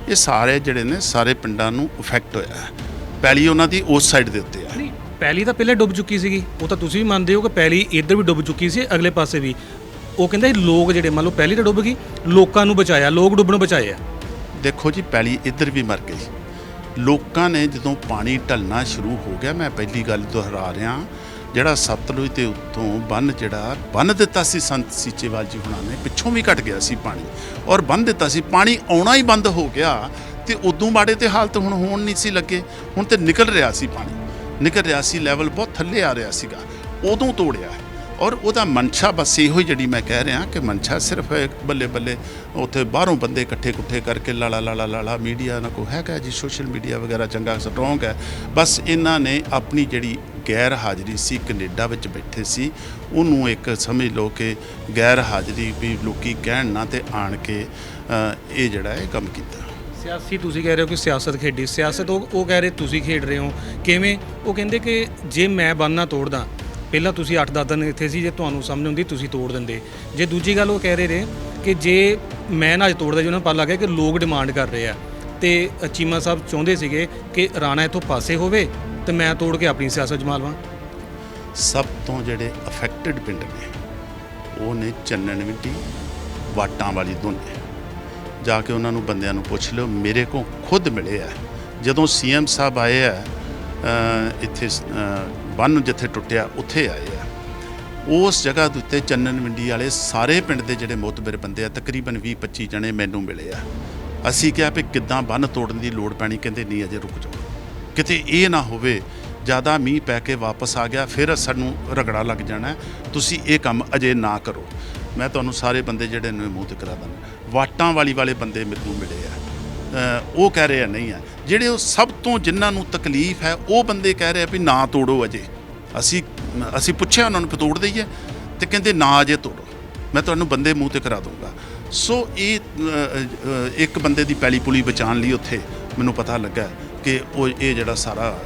ਇਹ ਸਾਰੇ ਜਿਹੜੇ ਨੇ ਸਾਰੇ ਪਿੰਡਾਂ ਨੂੰ ਇਫੈਕਟ ਹੋਇਆ ਹੈ। ਪਹਿਲੀ ਉਹਨਾਂ ਦੀ ਉਸ ਸਾਈਡ ਦੇ ਉੱਤੇ ਆ ਨਹੀਂ ਪਹਿਲੀ ਤਾਂ ਪਹਿਲੇ ਡੁੱਬ ਚੁੱਕੀ ਸੀਗੀ ਉਹ ਤਾਂ ਤੁਸੀਂ ਵੀ ਮੰਨਦੇ ਹੋ ਕਿ ਪਹਿਲੀ ਇੱਧਰ ਵੀ ਡੁੱਬ ਚੁੱਕੀ ਸੀ ਅਗਲੇ ਪਾਸੇ ਵੀ ਉਹ ਕਹਿੰਦਾ ਕਹਿੰਦੇ ਲੋਕ ਜਿਹੜੇ ਮੰਨ ਲਓ ਪਹਿਲੀ ਤਾਂ ਡੁੱਬ ਗਈ, ਲੋਕਾਂ ਨੂੰ ਬਚਾਇਆ, ਲੋਕ ਡੁੱਬਣੋਂ ਬਚਾਏ ਆ। ਦੇਖੋ ਜੀ, ਪਹਿਲੀ ਇੱਧਰ ਵੀ ਮਰ ਗਈ। ਲੋਕਾਂ ਨੇ ਜਦੋਂ ਪਾਣੀ ਢਲਣਾ ਸ਼ੁਰੂ ਹੋ ਗਿਆ, ਮੈਂ ਪਹਿਲੀ ਗੱਲ ਦੁਹਰਾ ਰਿਹਾ, ਜਿਹੜਾ ਸਤਲੁਜ ਦੇ ਉੱਤੋਂ ਬੰਨ ਜਿਹੜਾ, ਬੰਨ ਦਿੱਤਾ ਸੀ ਸੰਤ ਸੀਚੇਵਾਲ ਜੀ ਹੁਣਾਂ ਨੇ, ਪਿੱਛੋਂ ਵੀ ਘਟ ਗਿਆ ਸੀ ਪਾਣੀ। ਔਰ ਬੰਨ ਦਿੱਤਾ ਸੀ, ਪਾਣੀ ਆਉਣਾ ਹੀ ਬੰਦ ਹੋ ਗਿਆ, ਤੇ ਉਦੋਂ ਮਾੜੇ ਤੇ ਹਾਲਤ ਹੁਣ ਹੋਣ ਨਹੀਂ ਸੀ ਲੱਗੇ। ਹੁਣ ਤੇ ਨਿਕਲ ਰਿਹਾ ਸੀ ਪਾਣੀ। ਨਿਕਲ ਰਿਹਾ ਸੀ ਲੈਵਲ ਬਹੁਤ ਥੱਲੇ ਆ ਰਿਹਾ ਸੀਗਾ। ਉਦੋਂ ਤੋੜਿਆ ਔਰ ਉਹਦਾ ਮਨਸ਼ਾ ਬਸ ਇਹੋ ਹੀ ਜਿਹੜੀ ਮੈਂ ਕਹਿ ਰਿਹਾ ਕਿ ਮਨਸ਼ਾ ਸਿਰਫ ਬੱਲੇ ਬੱਲੇ ਉੱਥੇ ਬਾਹਰੋਂ ਬੰਦੇ ਇਕੱਠੇ ਕੁੱਠੇ ਕਰਕੇ ਲਾਲਾ ਲਾਲਾ ਲਾਲਾ ਮੀਡੀਆ ਨਾ ਕੋ ਹੈਗਾ ਜੀ, ਸੋਸ਼ਲ ਮੀਡੀਆ ਵਗੈਰਾ ਚੰਗਾ ਸਟਰੋਂਗ ਹੈ। ਬਸ ਇਹਨਾਂ ਨੇ ਆਪਣੀ ਜਿਹੜੀ ਗੈਰ ਹਾਜ਼ਰੀ ਸੀ, ਕੈਨੇਡਾ ਵਿੱਚ ਬੈਠੇ ਸੀ, ਉਹਨੂੰ ਇੱਕ ਸਮਝ ਲਓ ਕਿ ਗੈਰ ਹਾਜ਼ਰੀ ਵੀ ਲੋਕੀ ਕਹਿਣ ਨਾ ਤੇ ਆਣ ਕੇ ਇਹ ਜਿਹੜਾ ਇਹ ਕੰਮ ਕੀਤਾ। ਸਿਆਸੀ ਤੁਸੀਂ ਕਹਿ ਰਹੇ ਹੋ ਕਿ ਸਿਆਸਤ ਖੇਡੀ। ਸਿਆਸਤ ਉਹ ਉਹ ਕਹਿ ਰਹੇ, ਤੁਸੀਂ ਖੇਡ ਰਹੇ ਹੋ। ਕਿਵੇਂ? ਉਹ ਕਹਿੰਦੇ ਕਿ ਜੇ ਮੈਂ ਬੰਨਾ ਤੋੜਦਾ ਪਹਿਲਾਂ ਤੁਸੀਂ 8-10 ਦਿਨ ਇੱਥੇ ਸੀ, ਜੇ ਤੁਹਾਨੂੰ ਸਮਝ ਆਉਂਦੀ, ਤੁਸੀਂ ਤੋੜ ਦਿੰਦੇ। ਜੇ ਦੂਜੀ ਗੱਲ ਉਹ ਕਹਿ ਰਹੇ ਨੇ ਕਿ ਜੇ ਮੈਂ ਨਾ ਅੱਜ ਤੋੜਦਾ, ਜੀ ਉਹਨਾਂ ਨੂੰ ਪਤਾ ਲੱਗ ਗਿਆ ਕਿ ਲੋਕ ਡਿਮਾਂਡ ਕਰ ਰਹੇ ਆ, ਤੇ ਚੀਮਾ ਸਾਹਿਬ ਚਾਹੁੰਦੇ ਸੀਗੇ ਕਿ ਰਾਣਾ ਇੱਥੋਂ ਪਾਸੇ ਹੋਵੇ ਤੇ ਮੈਂ ਤੋੜ ਕੇ ਆਪਣੀ ਸਿਆਸਤ ਜਮਾ ਲਵਾਂ। ਸਭ ਤੋਂ ਜਿਹੜੇ ਅਫੈਕਟਡ ਪਿੰਡ ਨੇ, ਉਹ ਨੇ ਚੰਨਣ ਮਿੱਟੀ, ਵਾਟਾਂ ਵਾਲੀ ਦੋਨੇ। ਜਾ ਕੇ ਉਹਨਾਂ ਨੂੰ ਬੰਦਿਆਂ ਨੂੰ ਪੁੱਛ ਲਿਓ, ਮੇਰੇ ਕੋਲ ਖੁਦ ਮਿਲੇ ਆ। ਜਦੋਂ ਸੀਐਮ ਸਾਹਿਬ ਆਏ ਆ ਇੱਥੇ ਬੰਨ ਜਿੱਥੇ ਟੁੱਟਿਆ, ਉੱਥੇ ਆਏ ਆ। ਉਸ ਜਗ੍ਹਾ ਦੇ ਉੱਤੇ ਚੰਨਨ ਮੰਡੀ ਵਾਲੇ ਸਾਰੇ ਪਿੰਡ ਦੇ ਜਿਹੜੇ ਮੋਤਬਰ ਬੰਦੇ ਆ, ਤਕਰੀਬਨ 20 25 ਜਣੇ ਮੈਨੂੰ ਮਿਲੇ ਆ। ਅਸੀਂ ਕਿਹਾ ਵੀ ਕਿੱਦਾਂ ਬੰਨ ਤੋੜਨ ਦੀ ਲੋੜ ਪੈਣੀ, ਕਹਿੰਦੇ ਨਹੀਂ, ਅਜੇ ਰੁਕ ਜਾਓ। ਕਿਤੇ ਇਹ ਨਾ ਹੋਵੇ, ਜ਼ਿਆਦਾ ਮੀਂਹ ਪੈ ਕੇ ਵਾਪਸ ਆ ਗਿਆ, ਫਿਰ ਸਾਨੂੰ ਰਗੜਾ ਲੱਗ ਜਾਣਾ ਤੁਸੀਂ ਇਹ ਕੰਮ ਅਜੇ ਨਾ ਕਰੋ। ਮੈਂ ਤੁਹਾਨੂੰ ਸਾਰੇ ਬੰਦੇ ਜਿਹੜੇ ਨੇ ਮੂੰਹ ਤੇ ਕਰਾ ਦਾਂ ਵਾਟਾਂ ਵਾਲੀ ਵਾਲੇ ਬੰਦੇ ਮੈਨੂੰ ਮਿਲੇ ਆ। ਉਹ ਕਹਿ ਰਹੇ ਆ ਨਹੀਂ ਆ ਜਿਹੜੇ ਉਹ ਸਭ ਤੋਂ ਜਿਨ੍ਹਾਂ ਨੂੰ ਤਕਲੀਫ ਹੈ, ਉਹ ਬੰਦੇ ਕਹਿ ਰਹੇ ਆ ਵੀ ਨਾ ਤੋੜੋ ਅਜੇ। ਅਸੀਂ ਅਸੀਂ ਪੁੱਛਿਆ ਉਹਨਾਂ ਨੂੰ ਵੀ ਤੋੜ ਦਈਏ ਤੇ ਕਹਿੰਦੇ ਨਾ ਅਜੇ ਤੋੜੋ। ਮੈਂ ਤੁਹਾਨੂੰ ਬੰਦੇ ਮੂੰਹ ਤੇ ਕਰਾ ਦੂੰਗਾ ਸੋ ਇਹ ਇੱਕ ਬੰਦੇ ਦੀ ਪੈਲੀ ਪੁਲੀ ਬਚਾਉਣ ਲਈ ਉੱਥੇ ਮੈਨੂੰ ਪਤਾ ਲੱਗਾ ਕਿ ਉਹ ਇਹ ਜਿਹੜਾ ਸਾਰਾ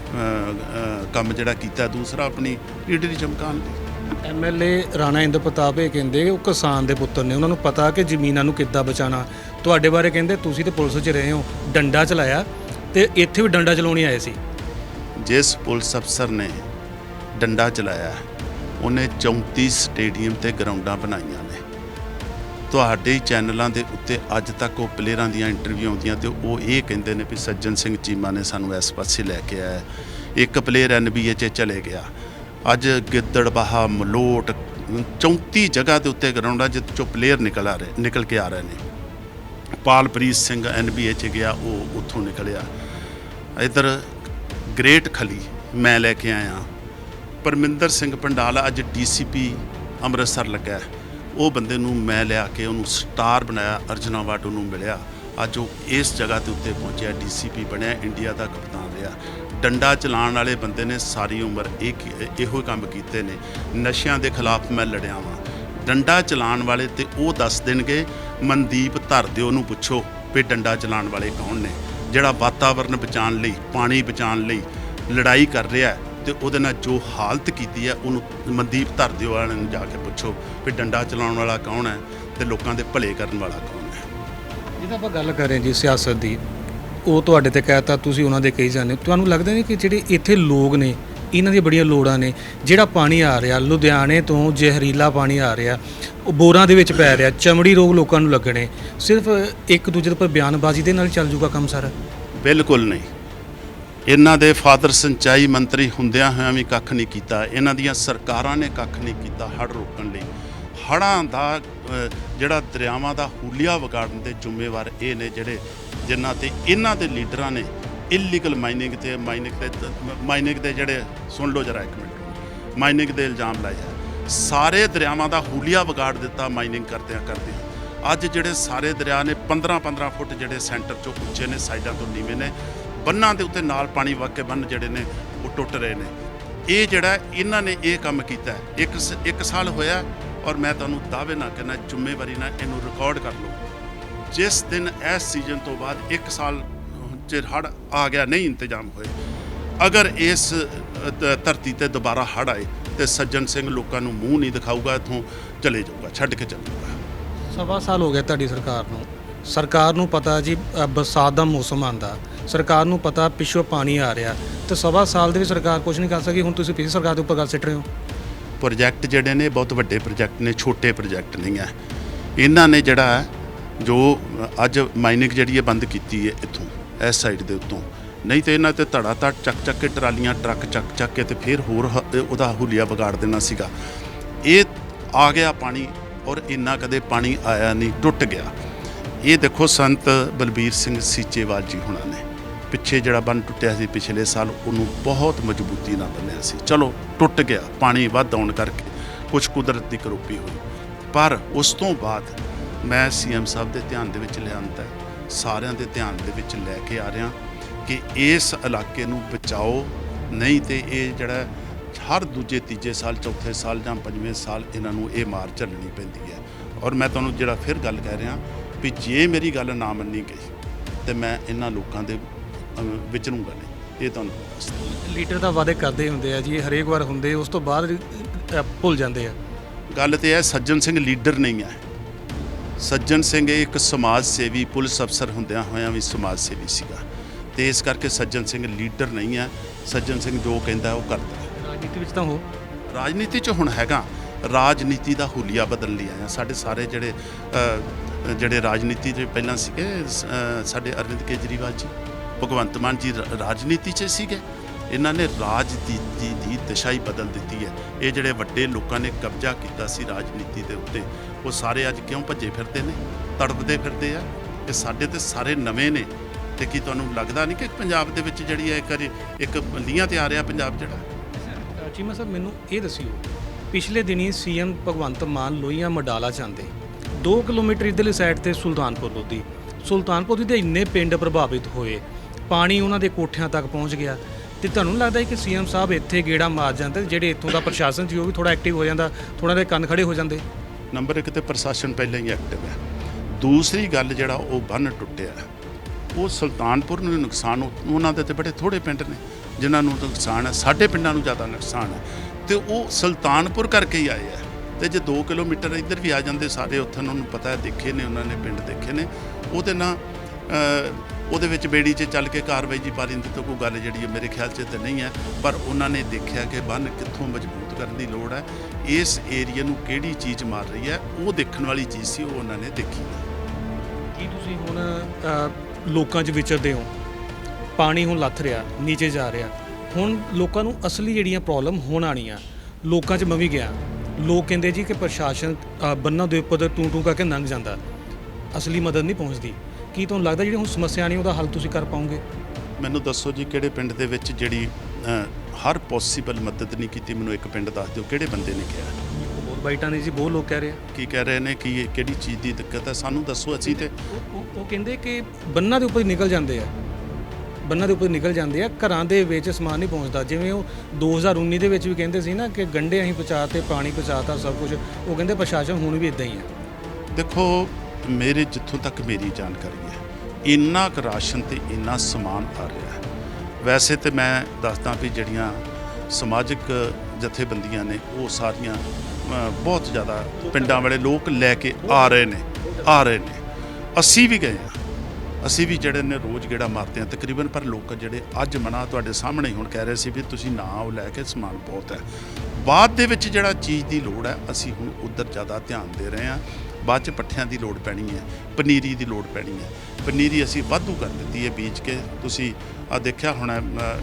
ਕੰਮ ਜਿਹੜਾ ਕੀਤਾ, ਦੂਸਰਾ ਆਪਣੀ ਲੀਡਰੀ ਚਮਕਾਉਣ ਲਈ। ਐਮਐਲਏ ਰਾਣਾ ਇੰਦਰ ਪ੍ਰਤਾਪ ਇਹ ਕਹਿੰਦੇ ਉਹ ਕਿਸਾਨ ਦੇ ਪੁੱਤਰ ਨੇ। ਉਹਨਾਂ ਨੂੰ ਪਤਾ ਕਿ ਜ਼ਮੀਨਾਂ ਨੂੰ ਕਿੱਦਾਂ ਬਚਾਉਣਾ। ਤੁਹਾਡੇ ਬਾਰੇ ਕਹਿੰਦੇ, ਤੁਸੀਂ ਤੇ ਪੁਲਿਸ 'ਚ ਰਹੇ ਹੋ, ਡੰਡਾ ਚਲਾਇਆ ਤੇ ਇੱਥੇ ਵੀ ਡੰਡਾ ਚਲਾਉਣੀ ਆਏ ਸੀ। ਜਿਸ ਪੁਲਿਸ ਅਫਸਰ ਨੇ ਡੰਡਾ ਚਲਾਇਆ, ਉਹਨੇ 34 ਸਟੇਡੀਅਮ ਤੇ ਗਰਾਊਂਡਾਂ ਬਣਾਈਆਂ ਨੇ। ਤੁਹਾਡੇ ਚੈਨਲਾਂ ਦੇ ਉੱਤੇ ਅੱਜ ਤੱਕ ਉਹ ਪਲੇਅਰਾਂ ਦੀਆਂ ਇੰਟਰਵਿਊ ਆਉਂਦੀਆਂ ਤੇ ਉਹ ਇਹ ਕਹਿੰਦੇ ਨੇ ਵੀ ਸੱਜਣ ਸਿੰਘ ਚੀਮਾ ਨੇ ਸਾਨੂੰ ਇਸ ਪਾਸੇ ਲੈ ਕੇ ਆਇਆ। ਇੱਕ ਪਲੇਅਰ ਐਨਬੀਏ 'ਚ ਚਲੇ ਗਿਆ। ਅੱਜ ਗਿੱਦੜਬਾਹਾ ਮਲੋਟ 34 ਜਗ੍ਹਾ ਦੇ ਉੱਤੇ ਗਰਾਊਂਡ ਆ, ਜਿੱਥੇ ਚੋਂ ਪਲੇਅਰ ਨਿਕਲ ਆ ਰਹੇ, ਨਿਕਲ ਕੇ ਆ ਰਹੇ ਨੇ। ਪਾਲਪ੍ਰੀਤ ਸਿੰਘ ਐਨਬੀਏ 'ਚ ਗਿਆ, ਉਹ ਉੱਥੋਂ ਨਿਕਲਿਆ। ਇਧਰ ਗ੍ਰੇਟ ਖਲੀ ਮੈਂ ਲੈ ਕੇ ਆਇਆ। ਪਰਮਿੰਦਰ ਸਿੰਘ ਪੰਡਾਲ ਅੱਜ ਡੀਸੀਪੀ ਅੰਮ੍ਰਿਤਸਰ ਲੱਗਾ ਉਹ ਬੰਦੇ ਨੂੰ ਮੈਂ ਲਿਆ ਕੇ ਉਹਨੂੰ ਸਟਾਰ ਬਣਾਇਆ, ਅਰਜਨਾ ਵਾਟੂ ਉਹਨੂੰ ਮਿਲਿਆ। ਅੱਜ ਉਹ ਇਸ ਜਗ੍ਹਾ ਤੇ ਉੱਤੇ ਪਹੁੰਚਿਆ ਡੀਸੀਪੀ ਬਣਿਆ ਇੰਡੀਆ ਦਾ ਕਪਤਾਨ ਰਿਹਾ। ਡੰਡਾ ਚਲਾਉਣ ਵਾਲੇ ਬੰਦੇ ਨੇ ਸਾਰੀ ਉਮਰ ਇਹ ਕੀ- ਇਹੋ ਕੰਮ ਕੀਤੇ ਨੇ। ਨਸ਼ਿਆਂ ਦੇ ਖਿਲਾਫ ਮੈਂ ਲੜਿਆ ਵਾਂ। ਡੰਡਾ ਚਲਾਉਣ ਵਾਲੇ ਤੇ ਉਹ ਦੱਸ ਦੇਣਗੇ, ਮਨਦੀਪ, ਧਰ ਦਿਓ ਨੂੰ ਪੁੱਛੋ ਵੀ ਡੰਡਾ ਚਲਾਉਣ ਵਾਲੇ ਕੌਣ ਨੇ? ਜਿਹੜਾ ਵਾਤਾਵਰਨ ਬਚਾਉਣ ਲਈ, ਪਾਣੀ ਬਚਾਉਣ ਲਈ ਲੜਾਈ ਕਰ ਰਿਹਾ ਹੈ ਤੇ ਉਹਦੇ ਨਾਲ ਜੋ ਹਾਲਤ ਕੀਤੀ ਹੈ, ਉਹਨੂੰ ਮਨਦੀਪ, ਧਰ ਦਿਓ ਵਾਲਿਆਂ ਨੂੰ ਜਾ ਕੇ ਪੁੱਛੋ ਵੀ ਡੰਡਾ ਚਲਾਉਣ ਵਾਲਾ ਕੌਣ ਹੈ ਤੇ ਲੋਕਾਂ ਦੇ ਭਲੇ ਕਰਨ ਵਾਲਾ ਕੌਣ ਹੈ। ਜਿਹਦਾ ਆਪਾਂ ਗੱਲ ਕਰ ਰਹੇ ਜੀ ਸਿਆਸਤ ਦੀ ਉਹ ਤੁਹਾਡੇ ਤੇ ਕਹਿਤਾ, ਤੁਸੀਂ ਉਹਨਾਂ ਦੇ ਕਹੀ ਜਾਂਦੇ ਹੋ। ਤੁਹਾਨੂੰ ਲੱਗਦਾ ਨਹੀਂ ਕਿ ਜਿਹੜੇ ਇੱਥੇ ਲੋਕ ਨੇ, ਇਹਨਾਂ ਦੀਆਂ ਬੜੀਆਂ ਲੋੜਾਂ ਨੇ, ਜਿਹੜਾ ਪਾਣੀ ਆ ਰਿਹਾ, ਲੁਧਿਆਣੇ ਤੋਂ ਜ਼ਹਿਰੀਲਾ ਪਾਣੀ ਆ ਰਿਹਾ, ਉਹ ਬੋਰਾਂ ਦੇ ਵਿੱਚ ਪੈ ਰਿਹਾ, ਚਮੜੀ ਰੋਗ ਲੋਕਾਂ ਨੂੰ ਲੱਗਣੇ, ਸਿਰਫ ਇੱਕ ਦੂਜੇ ਦੇ ਉੱਪਰ ਬਿਆਨਬਾਜ਼ੀ ਦੇ ਨਾਲ ਚੱਲ ਜੂਗਾ ਕੰਮ ਸਾਰਾ? ਬਿਲਕੁਲ ਨਹੀਂ। ਇਹਨਾਂ ਦੇ ਫਾਦਰ ਸਿੰਚਾਈ ਮੰਤਰੀ ਹੁੰਦਿਆਂ ਹੋਇਆਂ ਵੀ ਕੱਖ ਨਹੀਂ ਕੀਤਾ, ਇਹਨਾਂ ਦੀਆਂ ਸਰਕਾਰਾਂ ਨੇ ਕੱਖ ਨਹੀਂ ਕੀਤਾ ਹੜ੍ਹ ਰੋਕਣ ਲਈ। ਹੜ੍ਹਾਂ ਦਾ ਜਿਹੜਾ ਦਰਿਆਵਾਂ ਦਾ ਹੂਲੀਆ ਵਿਗਾੜਨ ਦੇ ਜ਼ਿੰਮੇਵਾਰ ਇਹ ਨੇ ਜਿਹੜੇ ਜਿਨ੍ਹਾਂ ਤੇ ਇਹਨਾਂ ਦੇ ਲੀਡਰਾਂ ਨੇ ਇਲੀਗਲ ਮਾਈਨਿੰਗ ਤੇ ਮਾਈਨਿੰਗ ਦੇ ਮਾਈਨਿੰਗ ਦੇ ਜਿਹੜੇ, ਸੁਣ ਲਓ ਜਰਾ ਇੱਕ ਮਿੰਟ। ਮਾਈਨਿੰਗ ਦੇ ਇਲਜ਼ਾਮ ਲਾਏ ਆ। ਸਾਰੇ ਦਰਿਆਵਾਂ ਦਾ ਹੂਲੀਆ ਵਿਗਾੜ ਦਿੱਤਾ ਮਾਈਨਿੰਗ ਕਰਦਿਆਂ ਕਰਦਿਆਂ। ਅੱਜ ਜਿਹੜੇ ਸਾਰੇ ਦਰਿਆ ਨੇ 15 15 ਫੁੱਟ ਜਿਹੜੇ ਸੈਂਟਰ ਚੋਂ ਉੱਚੇ ਨੇ, ਸਾਈਡਾਂ ਤੋਂ ਨੀਵੇਂ ਨੇ, ਬੰਨਾਂ ਦੇ ਉੱਤੇ ਨਾਲ ਪਾਣੀ ਵਗ ਕੇ ਬੰਨ ਜਿਹੜੇ ਨੇ, ਉਹ ਟੁੱਟ ਰਹੇ ਨੇ। ਇਹ ਜਿਹੜਾ ਇਹਨਾਂ ਨੇ ਇਹ ਕੰਮ ਕੀਤਾ ਇੱਕ ਸ- ਇੱਕ ਸਾਲ ਹੋਇਆ ਔਰ ਮੈਂ ਤੁਹਾਨੂੰ ਦਾਅਵੇ ਨਾਲ ਕਹਿੰਦਾ, ਜ਼ਿੰਮੇਵਾਰੀ ਨਾਲ ਇਹਨੂੰ ਰਿਕਾਰਡ ਕਰ ਲਓ। ਜਿਸ ਦਿਨ ਇਸ ਸੀਜ਼ਨ ਤੋਂ ਬਾਅਦ ਇੱਕ ਸਾਲ ਚ ਹੜ ਆ ਗਿਆ ਨਹੀਂ ਇੰਤਜ਼ਾਮ ਹੋਏ। ਅਗਰ ਇਸ ਧਰਤੀ ਤੇ ਦੁਬਾਰਾ ਹੜ ਆਏ ਤੇ ਸੱਜਣ ਸਿੰਘ ਲੋਕਾਂ ਨੂੰ ਮੂੰਹ ਨਹੀਂ ਦਿਖਾਊਗਾ ਇੱਥੋਂ ਚਲੇ ਜਾਊਗਾ ਛੱਡ ਕੇ ਚਲੇ ਜਾਊਗਾ। ਸਵਾ ਸਾਲ ਹੋ ਗਿਆ ਤੁਹਾਡੀ ਸਰਕਾਰ ਨੂੰ। ਸਰਕਾਰ ਨੂੰ ਪਤਾ ਜੀ ਬਰਸਾਤ ਦਾ ਮੌਸਮ ਆਂਦਾ ਸਰਕਾਰ ਨੂੰ ਪਤਾ ਪਿੱਛੋਂ ਪਾਣੀ ਆ ਰਿਹਾ। ਤੇ ਸਵਾ ਸਾਲ ਦੇ ਵੀ ਸਰਕਾਰ ਕੁਝ ਨਹੀਂ ਕਰ ਸਕੀ। ਹੁਣ ਤੁਸੀਂ ਪਿਛਲੀ ਸਰਕਾਰ ਦੇ ਉੱਪਰ ਗੱਲ ਸਿੱਟ ਰਹੇ ਹੋ। ਪ੍ਰੋਜੈਕਟ ਜਿਹੜੇ ਨੇ ਬਹੁਤ ਵੱਡੇ ਪ੍ਰੋਜੈਕਟ ਨੇ ਛੋਟੇ ਪ੍ਰੋਜੈਕਟ ਨਹੀਂ ਹੈ। ਇਹਨਾਂ ਨੇ ਜਿਹੜਾ ਜੋ ਅੱਜ ਮਾਈਨਿੰਗ ਜਿਹੜੀ ਹੈ ਬੰਦ ਕੀਤੀ ਹੈ ਇੱਥੋਂ, ਇਸ ਸਾਈਡ ਦੇ ਉੱਤੋਂ। ਨਹੀਂ ਤੇ ਇਹਨਾਂ ਤੇ ਧੜਾ ਧੜ ਚੱਕ ਚੱਕ ਕੇ ਟਰਾਲੀਆਂ, ਟਰੱਕ ਚੱਕ ਚੱਕ ਕੇ ਤੇ ਫਿਰ ਹੋਰ ਹ- ਉਹਦਾ ਹੁਲੀਆ ਵਿਗਾੜ ਦੇਣਾ ਸੀਗਾ। ਇਹ ਆ ਗਿਆ ਪਾਣੀ ਔਰ ਇੰਨਾ ਕਦੇ ਪਾਣੀ ਆਇਆ ਨਹੀਂ, ਟੁੱਟ ਗਿਆ। ਇਹ ਦੇਖੋ ਸੰਤ ਬਲਬੀਰ ਸਿੰਘ ਸੀਚੇਵਾਲ ਜੀ ਹੁਣਾਂ ਨੇ। ਪਿੱਛੇ ਜਿਹੜਾ ਬੰਨ ਟੁੱਟਿਆ ਸੀ ਪਿਛਲੇ ਸਾਲ, ਉਹਨੂੰ ਬਹੁਤ ਮਜ਼ਬੂਤੀ ਨਾਲ ਬੰਨਿਆ ਸੀ। ਚਲੋ, ਟੁੱਟ ਗਿਆ, ਪਾਣੀ ਵੱਧ ਆਉਣ ਕਰਕੇ ਕੁਝ ਕੁਦਰਤ ਦੀ ਕਰੋਪੀ ਹੋਈ। ਪਰ ਉਸ ਤੋਂ ਬਾਅਦ ਮੈਂ ਸੀਐਮ ਸਾਹਿਬ ਦੇ ਧਿਆਨ ਦੇ ਵਿੱਚ ਲਿਆਂਦਾ ਸਾਰਿਆਂ ਦੇ ਧਿਆਨ ਦੇ ਵਿੱਚ ਲੈ ਕੇ ਆ ਰਿਹਾ ਕਿ ਇਸ ਇਲਾਕੇ ਨੂੰ ਬਚਾਓ ਨਹੀਂ ਤੇ ਇਹ ਜਿਹੜਾ ਹਰ ਦੂਜੇ ਤੀਜੇ ਸਾਲ ਚੌਥੇ ਸਾਲ ਜਾਂ ਪੰਜਵੇਂ ਸਾਲ ਇਹਨਾਂ ਨੂੰ ਇਹ ਮਾਰ ਝੱਲਣੀ ਪੈਂਦੀ ਹੈ। ਔਰ ਮੈਂ ਤੁਹਾਨੂੰ ਜਿਹੜਾ ਫਿਰ ਗੱਲ ਕਹਿ ਰਿਹਾ ਵੀ ਜੇ ਮੇਰੀ ਗੱਲ ਨਾ ਮੰਨੀ ਗਈ ਤੇ ਮੈਂ ਇਹਨਾਂ ਲੋਕਾਂ ਦੇ ਅਮ, ਵਿਚਰੂੰਗਾ ਨਹੀਂ। ਇਹ ਤੁਹਾਨੂੰ ਲੀਡਰ ਤਾਂ ਵਾਅਦੇ ਕਰਦੇ ਹੁੰਦੇ ਆ ਜੀ ਇਹ ਹਰੇਕ ਵਾਰ ਹੁੰਦੇ ਉਸ ਤੋਂ ਬਾਅਦ ਭੁੱਲ ਜਾਂਦੇ ਆ। ਗੱਲ ਤੇ ਹੈ ਸੱਜਣ ਸਿੰਘ ਲੀਡਰ ਨਹੀਂ ਹੈ। ਸੱਜਣ ਸਿੰਘ ਇੱਕ ਸਮਾਜ ਸੇਵੀ ਪੁਲਿਸ ਅਫਸਰ ਹੁੰਦਿਆਂ ਹੋਇਆਂ ਵੀ ਸਮਾਜ ਸੇਵੀ ਸੀਗਾ। ਤੇ ਇਸ ਕਰਕੇ ਸੱਜਣ ਸਿੰਘ ਲੀਡਰ ਨਹੀਂ ਹੈ। ਸੱਜਣ ਸਿੰਘ ਜੋ ਕਹਿੰਦਾ ਉਹ ਕਰਦਾ ਹੈ। ਰਾਜਨੀਤੀ ਵਿੱਚ ਤਾਂ ਹੋ? ਰਾਜਨੀਤੀ 'ਚ ਹੁਣ ਹੈਗਾ। ਰਾਜਨੀਤੀ ਦਾ ਹੁਲੀਆ ਬਦਲ ਲਿਆ ਆ ਸਾਡੇ ਸਾਰੇ ਜਿਹੜੇ ਅ, ਜਿਹੜੇ ਰਾਜਨੀਤੀ 'ਚ ਪਹਿਲਾਂ ਸੀਗੇ ਸ- ਅ, ਸਾਡੇ ਅਰਵਿੰਦ ਕੇਜਰੀਵਾਲ ਜੀ ਭਗਵੰਤ ਮਾਨ ਜੀ ਰਾ- ਰਾਜਨੀਤੀ 'ਚ ਸੀਗੇ। ਇਹਨਾਂ ਨੇ ਰਾਜਨੀਤੀ ਦੀ ਦਿਸ਼ਾ ਹੀ ਬਦਲ ਦਿੱਤੀ ਹੈ। ਇਹ ਜਿਹੜੇ ਵੱਡੇ ਲੋਕਾਂ ਨੇ ਕਬਜ਼ਾ ਕੀਤਾ ਸੀ ਰਾਜਨੀਤੀ ਦੇ ਉੱਤੇ ਉਹ ਸਾਰੇ ਅੱਜ ਕਿਉਂ ਭੱਜੇ ਫਿਰਦੇ ਨੇ? ਤੜਪਦੇ ਫਿਰਦੇ ਆ? ਇਹ ਸਾਡੇ ਤੇ ਸਾਰੇ ਨਵੇਂ ਨੇ। ਤੇ ਕੀ ਤੁਹਾਨੂੰ ਲੱਗਦਾ ਨਹੀਂ ਕਿ ਪੰਜਾਬ ਦੇ ਵਿੱਚ ਜਿਹੜੀ ਹੈ ਇੱਕ ਇੱਕ ਲੀਹਾਂ ਤੇ ਆ ਰਿਹਾ ਪੰਜਾਬ ਜਿਹੜਾ? ਚੀਮਾ ਸਾਹਿਬ, ਮੈਨੂੰ ਇਹ ਦੱਸਿਓ, ਪਿਛਲੇ ਦਿਨੀ ਸੀਐਮ ਭਗਵੰਤ ਮਾਨ ਲੋਹੀਆਂ ਮਡਾਲਾ ਜਾਂਦੇ। 2 ਕਿਲੋਮੀਟਰ ਇਧਰਲੀ ਸਾਈਡ ਤੇ ਸੁਲਤਾਨਪੁਰ ਲੋਧੀ। ਸੁਲਤਾਨਪੁਰ ਦੇ ਇੰਨੇ ਪਿੰਡ ਪ੍ਰਭਾਵਿਤ ਹੋਏ। ਪਾਣੀ ਉਹਨਾਂ ਦੇ ਕੋਠਿਆਂ ਤੱਕ ਪਹੁੰਚ ਗਿਆ। ਤੇ ਤੁਹਾਨੂੰ ਲੱਗਦਾ ਹੈ ਕਿ ਸੀਐਮ ਸਾਹਿਬ ਇੱਥੇ ਗੇੜਾ ਮਾਰ ਜਾਂਦੇ, ਜਿਹੜੇ ਇੱਥੋਂ ਦਾ ਪ੍ਰਸ਼ਾਸਨ ਸੀ, ਉਹ ਵੀ ਥੋੜਾ ਐਕਟਿਵ ਹੋ ਜਾਂਦਾ ਥੋੜਾ ਦੇ ਕੰਨ ਖੜੇ ਹੋ ਜਾਂਦੇ? ਨੰਬਰ ਇੱਕ ਤੇ ਪ੍ਰਸ਼ਾਸਨ ਪਹਿਲਾਂ ਹੀ ਐਕਟਿਵ ਹੈ। ਦੂਸਰੀ ਗੱਲ ਜਿਹੜਾ ਉਹ ਬੰਨ ਟੁੱਟਿਆ ਉਹ ਸੁਲਤਾਨਪੁਰ ਨੂੰ ਨੁਕਸਾਨ ਉਹਨਾਂ ਦੇ ਤੇ ਬੜੇ ਥੋੜੇ ਪਿੰਡ ਨੇ ਜਿਨ੍ਹਾਂ ਨੂੰ ਨੁਕਸਾਨ ਹੈ। ਸਾਡੇ ਪਿੰਡਾਂ ਨੂੰ ਜ਼ਿਆਦਾ ਨੁਕਸਾਨ ਹੈ। ਤੇ ਉਹ ਸੁਲਤਾਨਪੁਰ ਕਰਕੇ ਹੀ ਆਏ ਆ ਤੇ ਜੇ 2 ਕਿਲੋਮੀਟਰ ਇੱਧਰ ਵੀ ਆ ਜਾਂਦੇ ਸਾਰੇ ਉੱਥੇ ਉਹਨਾਂ ਨੂੰ ਪਤਾ ਹੈ ਦੇਖੇ ਨੇ ਉਹਨਾਂ ਨੇ ਪਿੰਡ ਦੇਖੇ ਨੇ। ਉਹਦੇ ਨਾਲ ਅ, ਉਹਦੇ ਵਿੱਚ ਬੇੜੀ 'ਚ ਚੱਲ ਕੇ ਕਾਰਵਾਈ ਜੀ ਪਾ ਦਿੰਦੀ ਤਾਂ ਕੋਈ ਗੱਲ ਜਿਹੜੀ ਹੈ ਮੇਰੇ ਖਿਆਲ 'ਚ ਤਾਂ ਨਹੀਂ ਹੈ, ਪਰ ਉਹਨਾਂ ਨੇ ਦੇਖਿਆ ਕਿ ਬੰਨ ਕਿੱਥੋਂ ਮਜ਼ਬੂਤ ਕਰਨ ਦੀ ਲੋੜ ਹੈ, ਇਸ ਏਰੀਆ ਨੂੰ ਕਿਹੜੀ ਚੀਜ਼ ਮਾਰ ਰਹੀ ਹੈ, ਉਹ ਦੇਖਣ ਵਾਲੀ ਚੀਜ਼ ਸੀ, ਉਹ ਉਹਨਾਂ ਨੇ ਦੇਖੀ। ਕੀ ਤੁਸੀਂ ਹੁਣ ਲੋਕਾਂ 'ਚ ਵਿਚਰਦੇ ਹੋ? ਪਾਣੀ ਹੁਣ ਲੱਥ ਰਿਹਾ, ਨੀਚੇ ਜਾ ਰਿਹਾ। ਹੁਣ ਲੋਕਾਂ ਨੂੰ ਅਸਲੀ ਜਿਹੜੀਆਂ ਪ੍ਰੋਬਲਮ ਹੋਣ ਆਣੀਆਂ ਲੋਕਾਂ 'ਚ ਮੈਂ ਵੀ ਗਿਆ। ਲੋਕ ਕਹਿੰਦੇ ਜੀ ਕਿ ਪ੍ਰਸ਼ਾਸਨ ਬੰਨਾਂ ਦੇ ਉੱਪਰ ਟੂੰ ਟੂੰ ਕਰਕੇ ਲੰਘ ਜਾਂਦਾ। ਅਸਲੀ ਮਦਦ ਨਹੀਂ ਪਹੁੰਚਦੀ। ਕੀ ਤੁਹਾਨੂੰ ਲੱਗਦਾ ਜਿਹੜੀ ਹੁਣ ਸਮੱਸਿਆ ਨਹੀਂ ਉਹਦਾ ਹੱਲ ਤੁਸੀਂ ਕਰ ਪਾਓਗੇ ਮੈਨੂੰ ਦੱਸੋ ਜੀ ਕਿਹੜੇ ਪਿੰਡ ਦੇ ਵਿੱਚ ਜਿਹੜੀ ਹਰ ਪੋਸੀਬਲ ਮਦਦ ਨਹੀਂ ਕੀਤੀ ਮੈਨੂੰ ਇੱਕ ਪਿੰਡ ਦੱਸ ਦਿਓ ਕਿਹੜੇ ਬੰਦੇ ਨੇ ਕਿਹਾ? ਬਹੁਤ ਬਾਈਟਾਂ ਨੇ ਜੀ ਬਹੁਤ ਲੋਕ ਕਹਿ ਰਹੇ ਆ। ਕੀ ਕਹਿ ਰਹੇ ਨੇ ਕਿ ਇਹ ਕਿਹੜੀ ਚੀਜ਼ ਦੀ ਦਿੱਕਤ ਹੈ ਸਾਨੂੰ ਦੱਸੋ ਅਸੀਂ ਤੇ। ਉਹ- ਕਹਿੰਦੇ ਕਿ ਬੰਨਾਂ ਦੇ ਉੱਪਰ ਹੀ ਨਿਕਲ ਜਾਂਦੇ ਆ। ਬੰਨਾਂ ਦੇ ਉੱਪਰ ਨਿਕਲ ਜਾਂਦੇ ਆ ਘਰਾਂ ਦੇ ਵਿੱਚ ਸਮਾਨ ਨਹੀਂ ਪਹੁੰਚਦਾ। ਜਿਵੇਂ ਉਹ 2019 ਦੇ ਵਿੱਚ ਵੀ ਕਹਿੰਦੇ ਸੀ ਨਾ ਕਿ ਗੰਡੇ ਅਸੀਂ ਪਹੁੰਚਾਤੇ ਪਾਣੀ ਪਹੁੰਚਾਤਾ ਸਭ ਕੁਝ ਉਹ ਕਹਿੰਦੇ ਪ੍ਰਸ਼ਾਸਨ ਹੁਣ ਵੀ ਇਦਾਂ ਹੀ ਆ। ਦੇਖੋ ਮੇਰੇ, ਜਿੱਥੋਂ ਤੱਕ ਮੇਰੀ ਜਾਣਕਾਰੀ ਹੈ। ਇੰਨਾ ਕੁ ਰਾਸ਼ਨ ਤੇ ਇੰਨਾ ਸਮਾਨ ਆ ਰਿਹਾ ਹੈ। ਵੈਸੇ ਤੇ ਮੈਂ ਦੱਸਦਾ ਵੀ ਜਿਹੜੀਆਂ ਸਮਾਜਿਕ ਜਥੇਬੰਦੀਆਂ ਨੇ, ਉਹ ਸਾਰੀਆਂ ਬਹੁਤ ਜ਼ਿਆਦਾ ਪਿੰਡਾਂ ਵਾਲੇ ਲੋਕ ਲੈ ਕੇ ਆ ਰਹੇ ਨੇ, ਆ ਰਹੇ ਨੇ। ਅਸੀਂ ਵੀ ਗਏ ਹਾਂ। ਅਸੀਂ ਵੀ ਜਿਹੜੇ ਨੇ ਰੋਜ਼ ਗੇੜਾ ਮਾਰਦੇ ਹਾਂ। ਤਕਰੀਬਨ ਪਰ ਲੋਕ ਜਿਹੜੇ ਅੱਜ ਮਨਾ ਤੁਹਾਡੇ ਸਾਹਮਣੇ ਹੁਣ ਕਹਿ ਰਹੇ ਸੀ ਵੀ ਤੁਸੀਂ ਨਾ ਉਹ ਲੈ ਕੇ ਸਮਾਨ ਬਹੁਤ ਹੈ। ਬਾਅਦ ਦੇ ਵਿੱਚ ਜਿਹੜਾ ਚੀਜ਼ ਦੀ ਲੋੜ ਹੈ, ਅਸੀਂ ਹੁਣ ਉਧਰ ਜ਼ਿਆਦਾ ਧਿਆਨ ਦੇ ਰਹੇ ਹਾਂ। ਬਾਅਦ ਚ ਪੱਠਿਆਂ ਦੀ ਲੋੜ ਪੈਣੀ ਹੈ, ਪਨੀਰੀ ਦੀ ਲੋੜ ਪੈਣੀ ਹੈ। ਪਨੀਰੀ ਅਸੀਂ ਵਾਧੂ ਕਰ ਦਿੱਤੀ ਹੈ ਬੀਜ ਕੇ। ਤੁਸੀਂ ਆ ਦੇਖਿਆ ਹੁਣ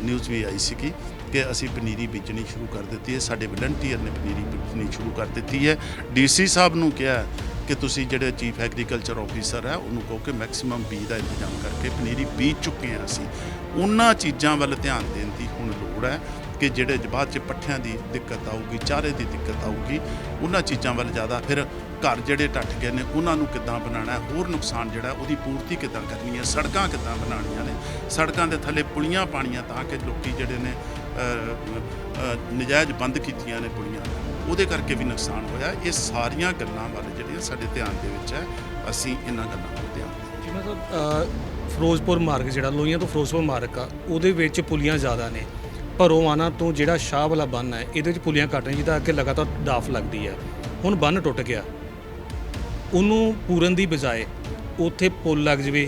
ਨਿਊਜ਼ ਵੀ ਆਈ ਸੀ ਕਿ ਅਸੀਂ ਪਨੀਰੀ ਬੀਜਣੀ ਸ਼ੁਰੂ ਕਰ ਦਿੱਤੀ ਹੈ। ਸਾਡੇ ਵਲੰਟੀਅਰ ਨੇ ਪਨੀਰੀ ਬੀਜਣੀ ਸ਼ੁਰੂ ਕਰ ਦਿੱਤੀ ਹੈ। ਡੀਸੀ ਸਾਹਿਬ ਨੂੰ ਕਿਹਾ ਕਿ ਤੁਸੀਂ ਜਿਹੜੇ ਚੀਫ ਐਗਰੀਕਲਚਰ ਆਫੀਸਰ ਹੈ, ਉਹਨੂੰ ਕਹੋ ਕਿ ਮੈਕਸਿਮਮ ਬੀਜ ਦਾ ਇੰਤਜ਼ਾਮ ਕਰਕੇ ਪਨੀਰੀ ਬੀਜ ਚੁੱਕੇ ਹਾਂ ਅਸੀਂ। ਉਹਨਾਂ ਚੀਜ਼ਾਂ ਵੱਲ ਧਿਆਨ ਦੇਣ ਦੀ ਹੁਣ ਲੋੜ ਹੈ। ਕਿ ਜਿਹੜੇ ਬਾਅਦ ਚ ਪੱਠਿਆਂ ਦੀ ਦਿੱਕਤ ਆਊਗੀ ਚਾਰੇ ਦੀ ਦਿੱਕਤ ਆਊਗੀ ਉਹਨਾਂ ਚੀਜ਼ਾਂ ਵੱਲ ਜ਼ਿਆਦਾ ਫਿਰ ਘਰ ਜਿਹੜੇ ਟੱਟ ਗਏ ਨੇ ਉਹਨਾਂ ਨੂੰ ਕਿੱਦਾਂ ਬਣਾਉਣਾ ਹੋਰ ਨੁਕਸਾਨ ਜਿਹੜਾ ਉਹਦੀ ਪੂਰਤੀ ਕਿੱਦਾਂ ਕਰਨੀ ਹੈ? ਸੜਕਾਂ ਕਿੱਦਾਂ ਬਣਾਉਣੀਆਂ ਨੇ? ਸੜਕਾਂ ਦੇ ਥੱਲੇ ਪੁਲੀਆਂ ਪਾਣੀਆਂ ਤਾਂ ਕਿ ਲੋਕੀ ਜਿਹੜੇ ਨੇ ਅ, ਨਜਾਇਜ਼ ਬੰਦ ਕੀਤੀਆਂ ਨੇ ਪੁਲੀਆਂ। ਉਹਦੇ ਕਰਕੇ ਵੀ ਨੁਕਸਾਨ ਹੋਇਆ। ਇਹ ਸਾਰੀਆਂ ਗੱਲਾਂ ਵੱਲ ਜਿਹੜੀਆਂ ਸਾਡੇ ਧਿਆਨ ਦੇ ਵਿੱਚ ਹੈ ਅਸੀਂ ਇਹਨਾਂ ਗੱਲਾਂ ਵੱਲ ਧਿਆਨ ਜਿਵੇਂ ਜੀ ਫਿਰੋਜ਼ਪੁਰ ਮਾਰਗ ਜਿਹੜਾ ਲੋਹੀਆਂ ਤੋਂ ਫਿਰੋਜ਼ਪੁਰ ਮਾਰਗ ਆ ਉਹਦੇ ਵਿੱਚ ਪੁਲੀਆਂ ਜ਼ਿਆਦਾ ਨੇ। ਭਰੋਵਾਨਾ ਤੋਂ ਜਿਹੜਾ ਸ਼ਾਹ ਵਾਲਾ ਬੰਨ ਹੈ ਇਹਦੇ ਵਿੱਚ ਪੁਲੀਆਂ ਘੱਟ ਨੇ ਜਿਹਦਾ ਅੱਗੇ ਲਗਾਤਾਰ ਡਾਫ ਲੱਗਦੀ ਹੈ ਹੁਣ ਬੰਨ ਟੁੱਟ ਗਿਆ। ਉਹਨੂੰ ਪੂਰਨ ਦੀ ਬਜਾਏ ਉੱਥੇ ਪੁਲ ਲੱਗ ਜਵੇ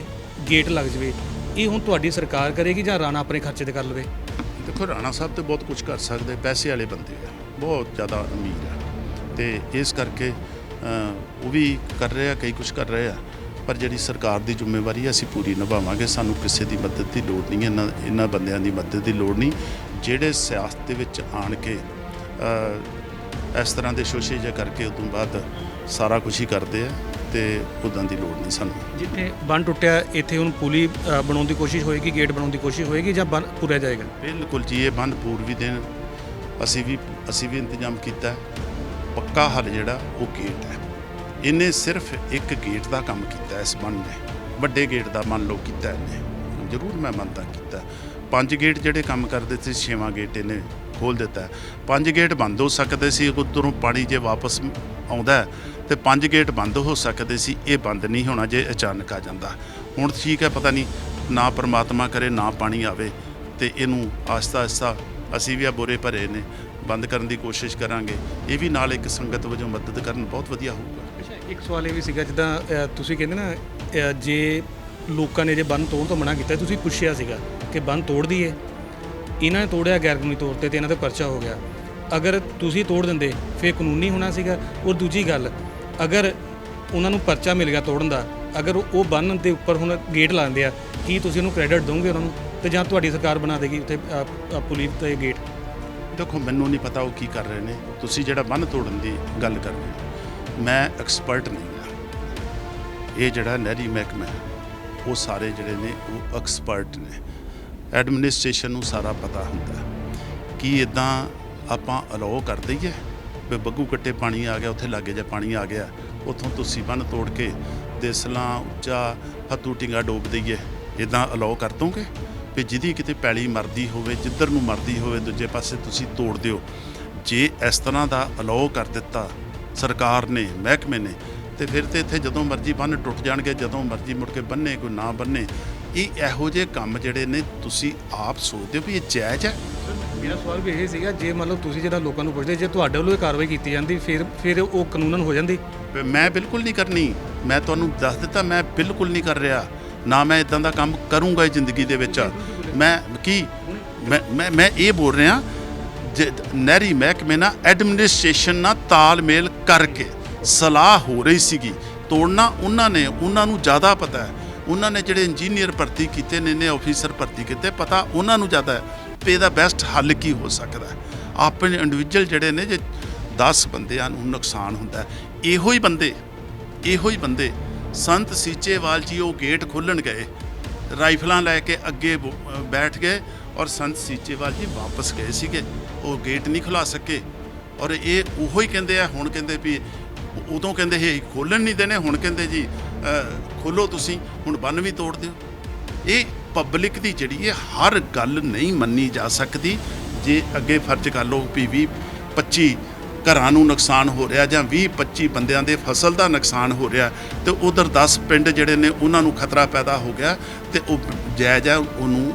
ਗੇਟ ਲੱਗ ਜਵੇ ਇਹ ਹੁਣ ਤੁਹਾਡੀ ਸਰਕਾਰ ਕਰੇਗੀ ਜਾਂ ਰਾਣਾ ਆਪਣੇ ਖਰਚੇ ਤੇ ਕਰ ਲਵੇ? ਦੇਖੋ ਰਾਣਾ ਸਾਹਿਬ ਤੇ ਬਹੁਤ ਕੁਝ ਕਰ ਸਕਦੇ ਪੈਸੇ ਵਾਲੇ ਬੰਦੇ ਆ ਬਹੁਤ ਜ਼ਿਆਦਾ ਅਮੀਰ ਆ। ਤੇ ਇਸ ਕਰਕੇ ਅ, ਉਹ ਵੀ ਕਰ ਰਹੇ ਆ ਕਈ ਕੁਝ ਕਰ ਰਹੇ ਆ ਪਰ ਜਿਹੜੀ ਸਰਕਾਰ ਦੀ ਜ਼ਿੰਮੇਵਾਰੀ ਹੈ ਅਸੀਂ ਪੂਰੀ ਨਿਭਾਵਾਂਗੇ। ਸਾਨੂੰ ਕਿਸੇ ਦੀ ਮਦਦ ਦੀ ਲੋੜ ਨਹੀਂ ਹੈ, ਇਹਨਾਂ ਇਹਨਾਂ ਬੰਦਿਆਂ ਦੀ ਮਦਦ ਦੀ ਲੋੜ ਨਹੀਂ। ਜਿਹੜੇ ਸਿਆਸਤ ਦੇ ਵਿੱਚ ਆਣ ਕੇ ਅ, ਇਸ ਤਰ੍ਹਾਂ ਦੇ ਸ਼ੋਸ਼ੇ ਜਿਹਾ ਕਰਕੇ ਉਦੋਂ ਬਾਅਦ ਸਾਰਾ ਕੁਝ ਹੀ ਕਰਦੇ ਆ ਤੇ ਉਦਾਂ ਦੀ ਲੋੜ ਨਹੀਂ ਸਾਨੂੰ। ਜਿੱਥੇ ਬੰਨ ਟੁੱਟਿਆ ਇੱਥੇ ਹੁਣ ਪੁਲੀ ਬਣਾਉਣ ਦੀ ਕੋਸ਼ਿਸ਼ ਹੋਏਗੀ ਗੇਟ ਬਣਾਉਣ ਦੀ ਕੋਸ਼ਿਸ਼ ਹੋਏਗੀ ਜਾਂ ਬੰਨ ਪੂਰਿਆ ਜਾਏਗਾ? ਬਿਲਕੁਲ ਜੀ ਇਹ ਬੰਦ ਪੂਰਵੀ ਦਿਨ ਅਸੀਂ ਵੀ ਅਸੀਂ ਵੀ ਇੰਤਜ਼ਾਮ ਕੀਤਾ। ਪੱਕਾ ਹੱਲ ਜਿਹੜਾ ਉਹ ਗੇਟ ਹੈ। ਇਹਨੇ ਸਿਰਫ ਇੱਕ ਗੇਟ ਦਾ ਕੰਮ ਕੀਤਾ ਇਸ ਬੰਨ ਨੇ। ਵੱਡੇ ਗੇਟ ਦਾ ਮੰਨ ਲਓ ਕੀਤਾ ਇਹਨੇ। ਜ਼ਰੂਰ ਮੈਂ ਮੰਨਦਾ ਕੀਤਾ। ਪੰਜ ਗੇਟ ਜਿਹੜੇ ਕੰਮ ਕਰਦੇ ਸੀ ਛੇਵਾਂ ਗੇਟ ਇਹਨੇ ਖੋਲ ਦਿੱਤਾ ਪੰਜ ਗੇਟ ਬੰਦ ਹੋ ਸਕਦੇ ਸੀ ਉਧਰੋਂ ਪਾਣੀ ਜੇ ਵਾਪਸ ਆਉਂਦਾ ਹੈ, ਤੇ ਪੰਜ ਗੇਟ ਬੰਦ ਹੋ ਸਕਦੇ ਸੀ ਇਹ ਬੰਦ ਨਹੀਂ ਹੋਣਾ ਜੇ ਅਚਾਨਕ ਆ ਜਾਂਦਾ ਹੁਣ ਠੀਕ ਹੈ ਪਤਾ ਨਹੀਂ ਨਾ ਪਰਮਾਤਮਾ ਕਰੇ ਨਾ ਪਾਣੀ ਆਵੇ ਤੇ ਇਹਨੂੰ ਆਸਤਾ ਆਸਤਾ ਅਸੀਂ ਵੀ ਆ ਬੋਰੇ ਭਰੇ ਨੇ ਬੰਦ ਕਰਨ ਦੀ ਕੋਸ਼ਿਸ਼ ਕਰਾਂਗੇ। ਇਹ ਵੀ ਨਾਲ ਇੱਕ ਸੰਗਤ ਵਜੋਂ ਮਦਦ ਕਰਨ ਬਹੁਤ ਵਧੀਆ ਹੋਊਗਾ। ਅੱਛਾ ਇੱਕ ਸਵਾਲ ਇਹ ਵੀ ਸੀਗਾ ਜਿੱਦਾਂ ਤੁਸੀਂ ਕਹਿੰਦੇ ਨਾ ਜੇ ਲੋਕਾਂ ਨੇ ਜੇ ਬੰਨ ਤੋੜਨ ਤੋਂ ਮਨਾ ਕੀਤਾ ਤੁਸੀਂ ਪੁੱਛਿਆ ਸੀਗਾ ਕਿ ਬੰਨ ਤੋੜ ਦਈਏ। ਇਹਨਾਂ ਨੇ ਤੋੜਿਆ ਗੈਰ ਕਾਨੂੰਨੀ ਤੌਰ ਤੇ ਤੇ ਇਹਨਾਂ ਦਾ ਪਰਚਾ ਹੋ ਗਿਆ। ਅਗਰ ਤੁਸੀਂ ਤੋੜ ਦਿੰਦੇ ਫਿਰ ਕਾਨੂੰਨੀ ਹੋਣਾ ਸੀਗਾ। ਔਰ ਦੂਜੀ ਗੱਲ ਅਗਰ ਉਹਨਾਂ ਨੂੰ ਪਰਚਾ ਮਿਲ ਗਿਆ ਤੋੜਨ ਦਾ ਅਗਰ ਉਹ ਬੰਨ ਦੇ ਉੱਪਰ ਹੁਣ ਗੇਟ ਲਾਉਂਦੇ ਆ ਕੀ ਤੁਸੀਂ ਉਹਨੂੰ ਕ੍ਰੈਡਿਟ ਦੋਗੇ ਉਹਨਾਂ ਨੂੰ? ਤੇ ਜਾਂ ਤੁਹਾਡੀ ਸਰਕਾਰ ਬਣਾ ਦੇਗੀ ਉੱਥੇ ਅ, ਅ, ਪੁਲਿਸ ਤੇ ਗੇਟ? ਦੇਖੋ ਮੈਨੂੰ ਨਹੀਂ ਪਤਾ ਉਹ ਕੀ ਕਰ ਰਹੇ ਨੇ। ਤੁਸੀਂ ਜਿਹੜਾ ਬੰਨ ਤੋੜਨ ਦੀ ਗੱਲ ਕਰ ਰਹੇ ਹੋ ਮੈਂ ਐਕਸਪਰਟ ਨਹੀਂ ਹਾਂ। ਇਹ ਜਿਹੜਾ ਨਹਿਰੀ ਮਹਿਕਮਾ ਹੈ ਉਹ ਸਾਰੇ ਜਿਹੜੇ ਨੇ ਉਹ ਐਕਸਪਰਟ ਨੇ। ਐਡਮਿਨਿਸਟ੍ਰੇਸ਼ਨ ਨੂੰ ਸਾਰਾ ਪਤਾ ਹੁੰਦਾ ਹੈ। ਕੀ ਇਦਾਂ ਆਪਾਂ ਅਲਾਉ ਕਰ ਦਈਏ ਵੀ ਬੱਗੂ ਕੱਟੇ ਪਾਣੀ ਆ ਗਿਆ, ਉੱਥੇ ਲਾਗੇ ਜੇ ਪਾਣੀ ਆ ਗਿਆ, ਉੱਥੋਂ ਤੁਸੀਂ ਬੰਨ ਤੋੜ ਕੇ ਦੇਸਲਾਂ, ਉੱਚਾ ਹੱਤੂ ਟਿੰਗਾ ਡੋਬ ਦਈਏ। ਇਦਾਂ ਅਲਾਉ ਕਰ ਦੋਗੇ? ਵੀ ਜਿਹਦੀ ਕਿਤੇ ਪੈਲੀ ਮਰਦੀ ਹੋਵੇ, ਜਿੱਧਰ ਨੂੰ ਮਰਦੀ ਹੋਵੇ, ਦੂਜੇ ਪਾਸੇ ਤੁਸੀਂ ਤੋੜ ਦਿਓ। ਜੇ ਇਸ ਤਰ੍ਹਾਂ ਦਾ ਅਲਾਉ ਕਰ ਦਿੱਤਾ ਸਰਕਾਰ ਨੇ, ਮਹਿਕਮੇ ਨੇ ਤੇ ਫਿਰ ਤੇ ਇੱਥੇ ਜਦੋਂ ਮਰਜ਼ੀ ਬੰਨ ਟੁੱਟ ਜਾਣਗੇ ਜਦੋਂ ਮਰਜ਼ੀ ਮੁੜ ਕੇ ਬੰਨੇ ਕੋਈ ਨਾ ਬੰਨੇ। ਇਹ ਇਹੋ ਜਿਹੇ ਕੰਮ ਜਿਹੜੇ ਨੇ ਤੁਸੀਂ ਆਪ ਸੋਚਦੇ ਹੋ ਵੀ ਇਹ ਜਾਇਜ਼ ਹੈ? ਮੇਰਾ ਸਵਾਲ ਵੀ ਇਹ ਸੀਗਾ ਜੇ ਮੰਨ ਲਓ ਤੁਸੀਂ ਜਿਹੜਾ ਲੋਕਾਂ ਨੂੰ ਪੁੱਛਦੇ ਜੇ ਤੁਹਾਡੇ ਵੱਲੋਂ ਇਹ ਕਾਰਵਾਈ ਕੀਤੀ ਜਾਂਦੀ ਫਿਰ ਫਿਰ ਉਹ ਕਾਨੂੰਨਨ ਹੋ ਜਾਂਦੀ? ਮੈਂ ਬਿਲਕੁਲ ਨਹੀਂ ਕਰਨੀ। ਮੈਂ ਤੁਹਾਨੂੰ ਦੱਸ ਦਿੱਤਾ ਮੈਂ ਬਿਲਕੁਲ ਨਹੀਂ ਕਰ ਰਿਹਾ। ਨਾ ਮੈਂ ਇਦਾਂ ਦਾ ਕੰਮ ਕਰੂੰਗਾ ਜ਼ਿੰਦਗੀ ਦੇ ਵਿੱਚ। ਮੈਂ ਕੀ ਮੈਂ ਮੈਂ ਮੈਂ ਇਹ ਬੋਲ ਰਿਹਾ ਜੇ ਨਹਿਰੀ ਮਹਿਕਮੇ ਨਾਲ ਐਡਮਿਨਿਸਟ੍ਰੇਸ਼ਨ ਨਾਲ ਤਾਲਮੇਲ ਕਰਕੇ ਸਲਾਹ ਹੋ ਰਹੀ ਸੀਗੀ। ਤੋੜਨਾ ਉਹਨਾਂ ਨੇ, ਉਹਨਾਂ ਨੂੰ ਜ਼ਿਆਦਾ ਪਤਾ ਹੈ। ਉਹਨਾਂ ਨੇ ਜਿਹੜੇ ਇੰਜੀਨੀਅਰ ਭਰਤੀ ਕੀਤੇ ਨੇ ਨੇ ਆਫੀਸਰ ਭਰਤੀ ਕੀਤੇ, ਪਤਾ ਉਹਨਾਂ ਨੂੰ ਜ਼ਿਆਦਾ ਹੈ ਵੀ ਇਹਦਾ ਬੈਸਟ ਹੱਲ ਕੀ ਹੋ ਸਕਦਾ ਹੈ। ਆਪਣੇ ਇੰਡੀਵਿਜੂਅਲ ਜਿਹੜੇ ਨੇ, ਜੇ 10 ਬੰਦਿਆਂ ਨੂੰ ਨੁਕਸਾਨ ਹੁੰਦਾ ਇਹੋ ਹੀ ਬੰਦੇ, ਇਹੋ ਹੀ ਬੰਦੇ, ਸੰਤ ਸੀਚੇਵਾਲ ਜੀ ਉਹ ਗੇਟ ਖੋਲਣ ਗਏ, ਰਾਈਫਲਾਂ ਲੈ ਕੇ ਅੱਗੇ ਬ- ਬੈਠ ਗਏ ਔਰ ਸੰਤ ਸੀਚੇਵਾਲ ਜੀ ਵਾਪਸ ਗਏ ਸੀਗੇ। ਉਹ ਗੇਟ ਨਹੀਂ ਖੁਲਾ ਸਕੇ। ਔਰ ਇਹ ਉਹੋ ਹੀ ਕਹਿੰਦੇ ਆ, ਹੁਣ ਕਹਿੰਦੇ ਵੀ ਉਦੋਂ ਕਹਿੰਦੇ ਇਹ ਖੋਲਣ ਨਹੀਂ ਦੇਣੇ, ਹੁਣ ਕਹਿੰਦੇ ਜੀ ਖੋਲੋ ਤੁਸੀਂ, ਹੁਣ ਬੰਨ ਵੀ ਤੋੜ ਦਿਓ। ਇਹ ਪਬਲਿਕ ਦੀ ਜਿਹੜੀ ਹੈ ਹਰ ਗੱਲ ਨਹੀਂ ਮੰਨੀ ਜਾ ਸਕਦੀ, ਜੇ ਅੱਗੇ ਫਰਜ਼ ਕਰ ਲਓ ਵੀ 20 25 ਘਰਾਂ ਨੂੰ ਨੁਕਸਾਨ ਹੋ ਰਿਹਾ ਜਾਂ 20 25 ਬੰਦਿਆਂ ਦੇ ਫਸਲ ਦਾ ਨੁਕਸਾਨ ਹੋ ਰਿਹਾ, ਤੇ ਉਧਰ 10 ਪਿੰਡ ਜਿਹੜੇ ਨੇ, ਉਹਨਾਂ ਨੂੰ ਖਤਰਾ ਪੈਦਾ ਹੋ ਗਿਆ, ਤੇ ਉਹ ਜਾਇਜ਼ ਹੈ, ਉਹਨੂੰ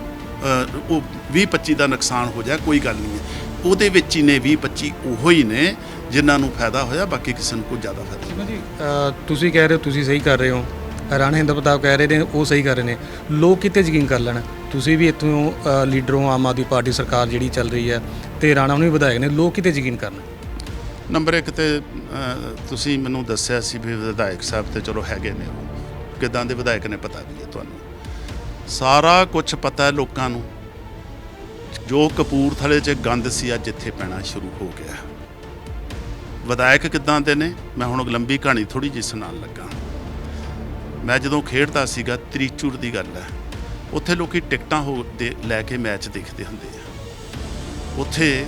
ਉਹ 20 25 ਦਾ ਨੁਕਸਾਨ ਹੋ ਜਾ ਕੋਈ ਗੱਲ ਨਹੀਂ ਹੈ। ਉਹਦੇ ਵਿੱਚ ਹੀ ਨੇ 20 25 ਉਹੋ ਹੀ ਨੇ ਜਿਨ੍ਹਾਂ ਨੂੰ ਫਾਇਦਾ ਹੋਇਆ ਬਾਕੀ ਕਿਸੇ ਨੂੰ ਕੋਈ ਜ਼ਿਆਦਾ ਫਾਇਦਾ ਨਹੀਂ। ਤੁਸੀਂ ਕਹਿ ਰਹੇ ਹੋ ਤੁਸੀਂ ਸਹੀ ਕਰ ਰਹੇ ਹੋ। ਰਾਣਾ ਹਿੰਦ ਪ੍ਰਤਾਪ ਕਹਿ ਰਹੇ ਨੇ ਉਹ ਸਹੀ ਕਰ ਰਹੇ ਨੇ। ਲੋਕ ਕਿਤੇ ਯਕੀਨ ਕਰ ਲੈਣ? ਤੁਸੀਂ ਵੀ ਇੱਥੋਂ ਲੀਡਰ ਆਮ ਆਦਮੀ ਪਾਰਟੀ ਸਰਕਾਰ ਜਿਹੜੀ ਚੱਲ ਰਹੀ ਹੈ ਤੇ ਰਾਣਾ ਨੂੰ ਵੀ ਵਿਧਾਇਕ ਨੇ ਲੋਕ ਕਿਤੇ ਯਕੀਨ ਕਰਨ ਨੰਬਰ 1 ਤੇ ਅਹ, ਤੁਸੀਂ ਮੈਨੂੰ ਦੱਸਿਆ ਸੀ ਵੀ ਵਿਧਾਇਕ ਸਾਹਿਬ ਤੇ ਚਲੋ ਹੈਗੇ ਨੇ ਉਹ। ਕਿਦਾਂ ਦੇ ਵਿਧਾਇਕ ਨੇ ਪਤਾ ਵੀ ਹੈ ਤੁਹਾਨੂੰ। ਸਾਰਾ ਕੁਝ ਪਤਾ ਹੈ ਲੋਕਾਂ ਨੂੰ। ਜੋ ਕਪੂਰਥਲੇ 'ਚ ਗੰਦ ਸੀ ਅੱਜ ਇੱਥੇ ਪੈਣਾ ਸ਼ੁਰੂ ਹੋ ਗਿਆ। ਵਿਧਾਇਕ ਕਿਦਾਂ ਦੇ ਨੇ? ਮੈਂ ਹੁਣ ਲੰਬੀ ਕਹਾਣੀ ਥੋੜੀ ਜਿਹੀ ਸੁਣਾਉਣ ਲੱਗਾ। ਮੈਂ ਜਦੋਂ ਖੇਡਦਾ ਸੀਗਾ, ਤ੍ਰਿਚੂਰ ਦੀ ਗੱਲ ਹੈ। ਉੱਥੇ ਲੋਕੀ ਟਿਕਟਾਂ ਹੋ ਦੇ ਲੈ ਕੇ ਮੈਚ ਦੇਖਦੇ ਹੁੰਦੇ ਆ। ਉੱਥੇ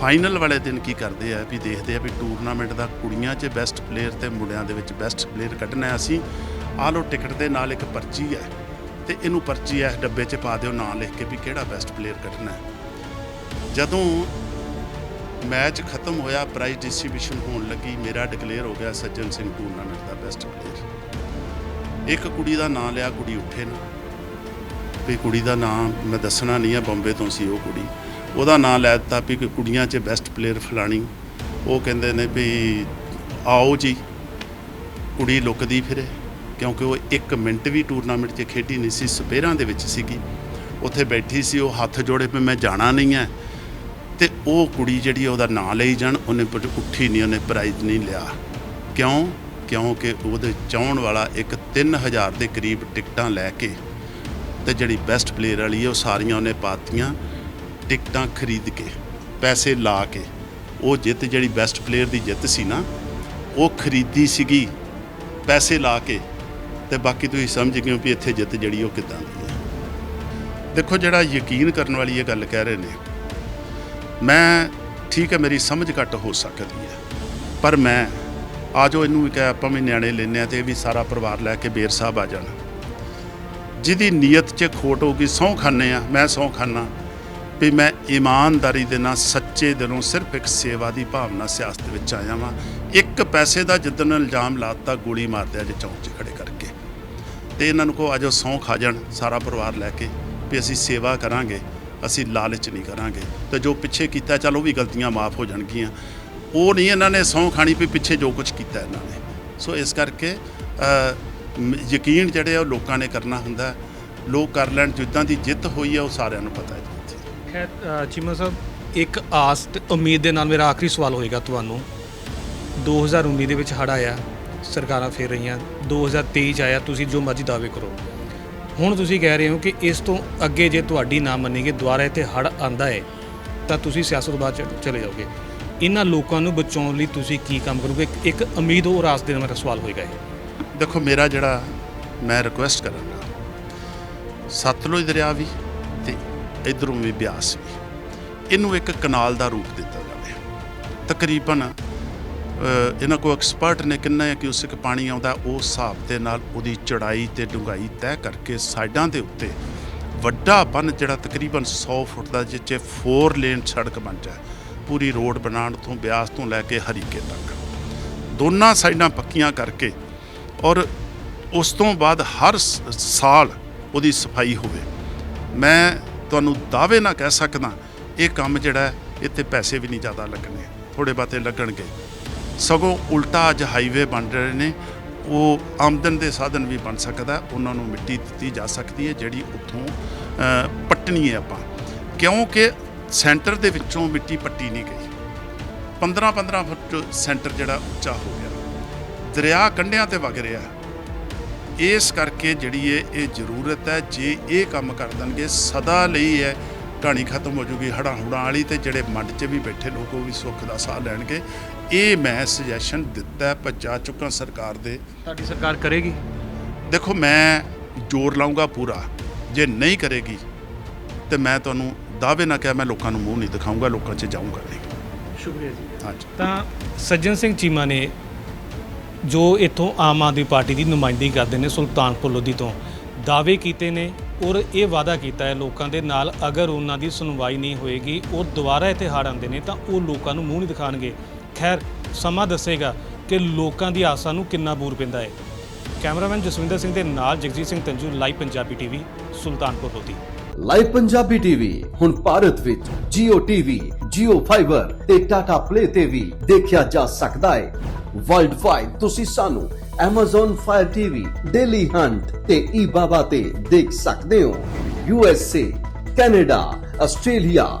ਫਾਈਨਲ ਵਾਲੇ ਦਿਨ ਕੀ ਕਰਦੇ ਆ? ਵੀ ਦੇਖਦੇ ਆ ਵੀ ਟੂਰਨਾਮੈਂਟ ਦਾ ਕੁੜੀਆਂ 'ਚ ਬੈਸਟ ਪਲੇਅਰ ਤੇ ਮੁੰਡਿਆਂ ਦੇ ਵਿੱਚ ਬੈਸਟ ਪਲੇਅਰ ਕੱਢਣਾ ਅਸੀਂ। ਆਹ ਲੋ ਟਿਕਟ ਦੇ ਨਾਲ ਇੱਕ ਪਰਚੀ ਹੈ ਤੇ ਇਹਨੂੰ ਪਰਚੀ ਇਸ ਡੱਬੇ 'ਚ ਪਾ ਦਿਓ, ਨਾਂ ਲਿਖ ਕੇ ਵੀ ਕਿਹੜਾ ਬੈਸਟ ਪਲੇਅਰ ਕੱਢਣਾ ਜਦੋਂ ਮੈਚ ਖਤਮ ਹੋਇਆ ਪ੍ਰਾਈਜ਼ ਡਿਸਟ੍ਰੀਬਿਊਸ਼ਨ ਹੋਣ ਲੱਗੀ, ਮੇਰਾ ਡਿਕਲੇਅਰ ਹੋ ਗਿਆ ਸੱਜਣ ਸਿੰਘ ਟੂਰਨਾਮੈਂਟ ਦਾ ਬੈਸਟ ਪਲੇਅਰ ਇੱਕ ਕੁੜੀ ਦਾ ਨਾਂ ਲਿਆ, ਕੁੜੀ ਉੱਠੇ ਨਾ। ਵੀ ਕੁੜੀ ਦਾ ਨਾਮ ਮੈਂ ਦੱਸਣਾ ਨਹੀਂ ਆ, ਬੰਬੇ ਤੋਂ ਸੀ ਉਹ ਕੁੜੀ। ਉਹਦਾ ਨਾਂ ਲੈ ਦਿੱਤਾ ਵੀ ਕਿ ਕੁੜੀਆਂ 'ਚ ਬੈਸਟ ਪਲੇਅਰ ਫਲਾਣੀ। ਉਹ ਕਹਿੰਦੇ ਨੇ ਵੀ ਆਓ ਜੀ, ਕੁੜੀ ਲੁਕਦੀ ਫਿਰੇ, ਕਿਉਂਕਿ ਉਹ 1 ਮਿੰਟ ਵੀ ਟੂਰਨਾਮੈਂਟ 'ਚ ਖੇਡੀ ਨਹੀਂ ਸੀ ਸਪੇਰਾਂ ਦੇ ਵਿੱਚ ਸੀਗੀ। ਉੱਥੇ ਬੈਠੀ ਸੀ, ਉਹ ਹੱਥ ਜੋੜੇ ਵੀ ਮੈਂ ਜਾਣਾ ਨਹੀਂ ਹੈ ਤੇ ਉਹ ਕੁੜੀ ਜਿਹੜੀ ਉਹਦਾ ਨਾਂ ਲਈ ਜਾਣ, ਉਹਨੇ ਪਰ ਉੱਠੀ ਨਹੀਂ, ਉਹਨੇ ਪ੍ਰਾਈਜ਼ ਨਹੀਂ ਲਿਆ। ਕਿਉਂ? ਕਿਉਂਕਿ ਉਹਦੇ ਚਾਹਣ ਵਾਲਾ ਇੱਕ 3000 ਦੇ ਕਰੀਬ ਟਿਕਟਾਂ ਲੈ ਕੇ ਤੇ ਜਿਹੜੀ ਬੈਸਟ ਪਲੇਅਰ ਵਾਲੀ ਹੈ ਉਹ ਸਾਰੀਆਂ ਉਹਨੇ ਪਾਤੀਆਂ ਟਿਕਟਾਂ ਖਰੀਦ ਕੇ, ਪੈਸੇ ਲਾ ਕੇ। ਉਹ ਜਿੱਤ, ਜਿਹੜੀ ਬੈਸਟ ਪਲੇਅਰ ਦੀ ਜਿੱਤ ਸੀ ਨਾ, ਉਹ ਖਰੀਦੀ ਸੀਗੀ, ਪੈਸੇ ਲਾ ਕੇ। ਤੇ ਬਾਕੀ ਤੁਸੀਂ ਸਮਝ ਗਏ ਹੋ ਵੀ ਇੱਥੇ ਜਿੱਤ ਜਿਹੜੀ ਉਹ ਕਿੱਦਾਂ ਦੀ ਹੈ ਦੇਖੋ ਜਿਹੜਾ ਯਕੀਨ ਕਰਨ ਵਾਲੀ ਇਹ ਗੱਲ ਕਹਿ ਰਹੇ ਨੇ ਮੈਂ, ਠੀਕ ਹੈ, ਮੇਰੀ ਸਮਝ ਘੱਟ ਹੋ ਸਕਦੀ ਹੈ। ਪਰ ਮੈਂ ਆ ਜੋ ਇਹਨੂੰ ਇੱਕ ਆਪਾਂ ਵੀ ਨਿਆਣੇ ਲੈਨੇ ਆ ਤੇ ਇਹ ਵੀ ਸਾਰਾ ਪਰਿਵਾਰ ਲੈ ਕੇ ਬੇਰ ਸਾਹਿਬ ਆ ਜਾਣ। ਜਿਹਦੀ ਨੀਅਤ 'ਚ ਖੋਟ ਹੋਊਗੀ ਸਹੁੰ ਖਾਨੇ ਆ ਮੈਂ ਸਹੁੰ ਖਾਨਾ ਵੀ ਮੈਂ ਇਮਾਨਦਾਰੀ ਦੇ ਨਾਲ, ਸੱਚੇ ਦਿਲੋਂ ਸਿਰਫ ਇੱਕ ਸੇਵਾ ਦੀ ਭਾਵਨਾ ਸਿਆਸਤ ਵਿੱਚ ਆਇਆ ਵਾਂ। ਇੱਕ ਪੈਸੇ ਦਾ ਜਿੱਦਣ ਇਲਜ਼ਾਮ ਲਾਤਾ, ਗੋਲੀ ਮਾਰਦੇ ਜੇ ਚੌਂਕ 'ਚ ਖੜੇ ਕਰਕੇ। ਤੇ ਇਹਨਾਂ ਨੂੰ ਕੋ ਆਜੋ ਸਹੁੰ ਖਾ ਜਾਣ, ਸਾਰਾ ਪਰਿਵਾਰ ਲੈ ਕੇ, ਵੀ ਅਸੀਂ ਸੇਵਾ ਕਰਾਂਗੇ। ਅਸੀਂ ਲਾਲਚ ਨਹੀਂ ਕਰਾਂਗੇ। ਤੇ ਜੋ ਪਿੱਛੇ ਕੀਤਾ, ਚਲ ਉਹ ਵੀ ਗਲਤੀਆਂ ਮਾਫ ਹੋ ਜਾਣਗੀਆਂ। ਉਹ ਨਹੀਂ ਇਹਨਾਂ ਨੇ ਸਹੁੰ ਖਾਣੀ ਵੀ ਪਿੱਛੇ ਜੋ ਕੁਝ ਕੀਤਾ ਇਹਨਾਂ ਨੇ। ਸੋ ਇਸ ਕਰਕੇ ਯਕੀਨ ਜਿਹੜੇ ਆ ਉਹ ਲੋਕਾਂ ਨੇ ਕਰਨਾ ਹੁੰਦਾ। ਲੋਕ ਕਰ ਲੈਣ, ਜਿੱਦਾਂ ਦੀ ਜਿੱਤ ਹੋਈ ਹੈ ਉਹ ਸਾਰਿਆਂ ਨੂੰ ਪਤਾ ਹੈ। ਖੈਰ ਚੀਮਾ ਸਾਹਿਬ, ਇੱਕ ਆਸ ਤੇ ਉਮੀਦ ਦੇ ਨਾਲ ਮੇਰਾ ਆਖਰੀ ਸਵਾਲ ਹੋਏਗਾ ਤੁਹਾਨੂੰ। 2019 ਦੇ ਵਿੱਚ ਹੜ੍ਹ ਆਇਆ, ਸਰਕਾਰਾਂ ਫੇਰ ਰਹੀਆਂ। 2023 ਚ ਆਇਆ, ਤੁਸੀਂ ਜੋ ਮਰਜ਼ੀ ਦਾਅਵੇ ਕਰੋ। ਹੁਣ ਤੁਸੀਂ ਕਹਿ ਰਹੇ ਹੋ ਕਿ ਇਸ ਤੋਂ ਅੱਗੇ ਜੇ ਤੁਹਾਡੀ ਨਾ ਮੰਨੀਗੇ, ਦੁਬਾਰਾ ਇੱਥੇ ਹੜ੍ਹ ਆਂਦਾ ਹੈ, ਤਾਂ ਤੁਸੀਂ ਸਿਆਸਤ ਬਾਅਦ ਚਲੇ ਜਾਓਗੇ। ਇਹਨਾਂ ਲੋਕਾਂ ਨੂੰ ਬਚਾਉਣ ਲਈ ਤੁਸੀਂ ਕੀ ਕੰਮ ਕਰੋਗੇ? ਇੱਕ- ਇੱਕ ਉਮੀਦ ਔਰ ਆਸ ਦੇ ਮੇਰਾ ਸਵਾਲ ਹੋਏਗਾ ਇਹ। ਦੇਖੋ, ਮੇਰਾ ਜਿਹੜਾ ਮੈਂ ਰਿਕੁਐਸਟ ਕਰਾਂਗਾ, ਸਤਲੁਜ ਦਰਿਆ ਵੀ ਤੇ ਇਧਰੋਂ ਵੀ ਬਿਆਸ ਵੀ, ਇਹਨੂੰ ਇੱਕ ਕਨਾਲ ਦਾ ਰੂਪ ਦਿੱਤਾ ਜਾਵੇ। ਤਕਰੀਬਨ ਇਹਨਾਂ ਕੋ ਐਕਸਪਰਟ ਨੇ ਕਿੰਨਾ ਹੈ ਕਿ ਉਸ ਇੱਕ ਪਾਣੀ ਆਉਂਦਾ ਉਸ ਹਿਸਾਬ ਦੇ ਨਾਲ ਉਹਦੀ ਚੜਾਈ ਤੇ ਡੂੰਘਾਈ ਤੈਅ ਕਰਕੇ ਸਾਈਡਾਂ ਦੇ ਉੱਤੇ ਵੱਡਾ ਬੰਨ ਜਿਹੜਾ ਤਕਰੀਬਨ 100 ਫੁੱਟ ਦਾ ਜਿਸ 'ਚ 4 ਲੇਨ ਸੜਕ ਬਣ ਜਾਏ, ਪੂਰੀ ਰੋਡ ਬਣਾਉਣ ਤੋਂ ਬਿਆਸ ਤੋਂ ਲੈ ਕੇ ਹਰੀਕੇ ਤੱਕ। ਦੋਨਾਂ ਸਾਈਡਾਂ ਪੱਕੀਆਂ ਕਰਕੇ ਔਰ ਉਸ ਤੋਂ ਬਾਅਦ ਹਰ ਸਾਲ ਉਹਦੀ ਸਫ਼ਾਈ ਹੋਵੇ। ਮੈਂ ਤੁਹਾਨੂੰ ਦਾਅਵੇ ਨਾਲ ਕਹਿ ਸਕਦਾ, ਇਹ ਕੰਮ ਜਿਹੜਾ ਇੱਥੇ ਪੈਸੇ ਵੀ ਨਹੀਂ ਜ਼ਿਆਦਾ ਲੱਗਣੇ ਥੋੜੇ ਬਾਤੇ ਲੱਗਣਗੇ। ਸਗੋਂ ਉਲਟਾ ਅੱਜ ਹਾਈਵੇ ਬਣ ਰਹੇ ਨੇ, ਉਹ ਆਮਦਨ ਦੇ ਸਾਧਨ ਵੀ ਬਣ ਸਕਦਾ, ਉਹਨਾਂ ਨੂੰ ਮਿੱਟੀ ਦਿੱਤੀ ਜਾ ਸਕਦੀ ਹੈ, ਜਿਹੜੀ ਉੱਥੋਂ ਪੱਟਣੀ ਹੈ ਆਪਾਂ। ਕਿਉਂਕਿ ਸੈਂਟਰ ਦੇ ਵਿੱਚੋਂ ਮਿੱਟੀ ਪੱਟੀ ਨਹੀਂ ਗਈ। 15 15 ਫੁੱਟ ਸੈਂਟਰ ਜਿਹੜਾ ਉੱਚਾ ਹੋ ਗਿਆ। ਦਰਿਆ ਕੰਢਿਆਂ ਤੇ ਵਗ ਰਿਹਾ। ਇਸ ਕਰਕੇ ਜਿਹੜੀ ਇਹ ਇਹ ਜ਼ਰੂਰਤ ਹੈ, ਜੇ ਇਹ ਕੰਮ ਕਰ ਦੇਣਗੇ, ਸਦਾ ਲਈ ਹੈ ਕਹਾਣੀ ਖਤਮ ਹੋ ਜੂਗੀ ਹੜਾਂ ਹੁੜਾਂ ਵਾਲੀ ਤੇ ਜਿਹੜੇ ਮੰਡ 'ਚ ਵੀ ਬੈਠੇ ਲੋਕ, ਉਹ ਵੀ ਸੁੱਖ ਦਾ ਸਾਹ ਲੈਣਗੇ। ਇਹ ਮੈਂ ਸੁਜੈਸ਼ਨ ਦਿੱਤਾ ਹੈ, ਭੱਜਾ ਚੁੱਕਾ ਸਰਕਾਰ ਦੇ। ਤੁਹਾਡੀ ਸਰਕਾਰ ਕਰੇਗੀ? ਦੇਖੋ ਮੈਂ ਜ਼ੋਰ ਲਾਉਂਗਾ ਪੂਰਾ। ਜੇ ਨਹੀਂ ਕਰੇਗੀ ਤੇ ਮੈਂ ਤੁਹਾਨੂੰ ਦਾਅਵੇ ਨਾਲ ਕਿਹਾ ਮੈਂ ਲੋਕਾਂ ਨੂੰ ਮੂੰਹ ਨਹੀਂ ਦਿਖਾਊਂਗਾ ਲੋਕਾਂ 'ਚ ਜਾਊਂਗਾ ਨਹੀਂ। ਸ਼ੁਕਰੀਆ ਜੀ। ਹਾਂਜੀ। ਤਾਂ ਸੱਜਣ ਸਿੰਘ ਚੀਮਾ ਨੇ ਜੋ ਇੱਥੋਂ ਆਮ ਆਦਮੀ ਪਾਰਟੀ ਦੀ ਨੁਮਾਇੰਦਗੀ ਕਰਦੇ ਨੇ ਸੁਲਤਾਨਪੁਰ ਲੋਧੀ ਤੋਂ ਦਾਅਵੇ ਕੀਤੇ ਨੇ ਔਰ ਇਹ ਵਾਅਦਾ ਕੀਤਾ ਹੈ ਲੋਕਾਂ ਦੇ ਨਾਲ ਅਗਰ ਉਹਨਾਂ ਦੀ ਸੁਣਵਾਈ ਨਹੀਂ ਹੋਏਗੀ ਔਰ ਦੁਬਾਰਾ ਇੱਥੇ ਹੜ੍ਹ ਆਉਂਦੇ ਨੇ ਤਾਂ ਉਹ ਲੋਕਾਂ ਨੂੰ ਮੂੰਹ ਨਹੀਂ ਦਿਖਾਣਗੇ ਖੈਰ ਸਮਾਂ ਦੱਸੇਗਾ ਕਿ ਲੋਕਾਂ ਦੀ ਆਸਾਂ ਨੂੰ ਕਿੰਨਾ ਬੂਰ ਪੈਂਦਾ ਹੈ। ਕੈਮਰਾਮੈਨ ਜਸਵਿੰਦਰ ਸਿੰਘ ਦੇ ਨਾਲ Jagjit Singh ਤੰਜੂ live Punjabi TV Sultanpur Lodhi live Punjabi TV ਹੁਣ ਭਾਰਤ ਵਿੱਚ Jio TV, Jio Fiber ਤੇ Tata Play ਤੇ ਵੀ ਦੇਖਿਆ ਜਾ ਸਕਦਾ ਹੈ। ਵਰਲਡ ਵਾਈਡ ਤੁਸੀਂ ਸਾਨੂੰ Amazon Fire TV, Daily Hunt ਤੇ eBaba ਤੇ ਦੇਖ ਸਕਦੇ ਹੋ। USA, Canada, Australia,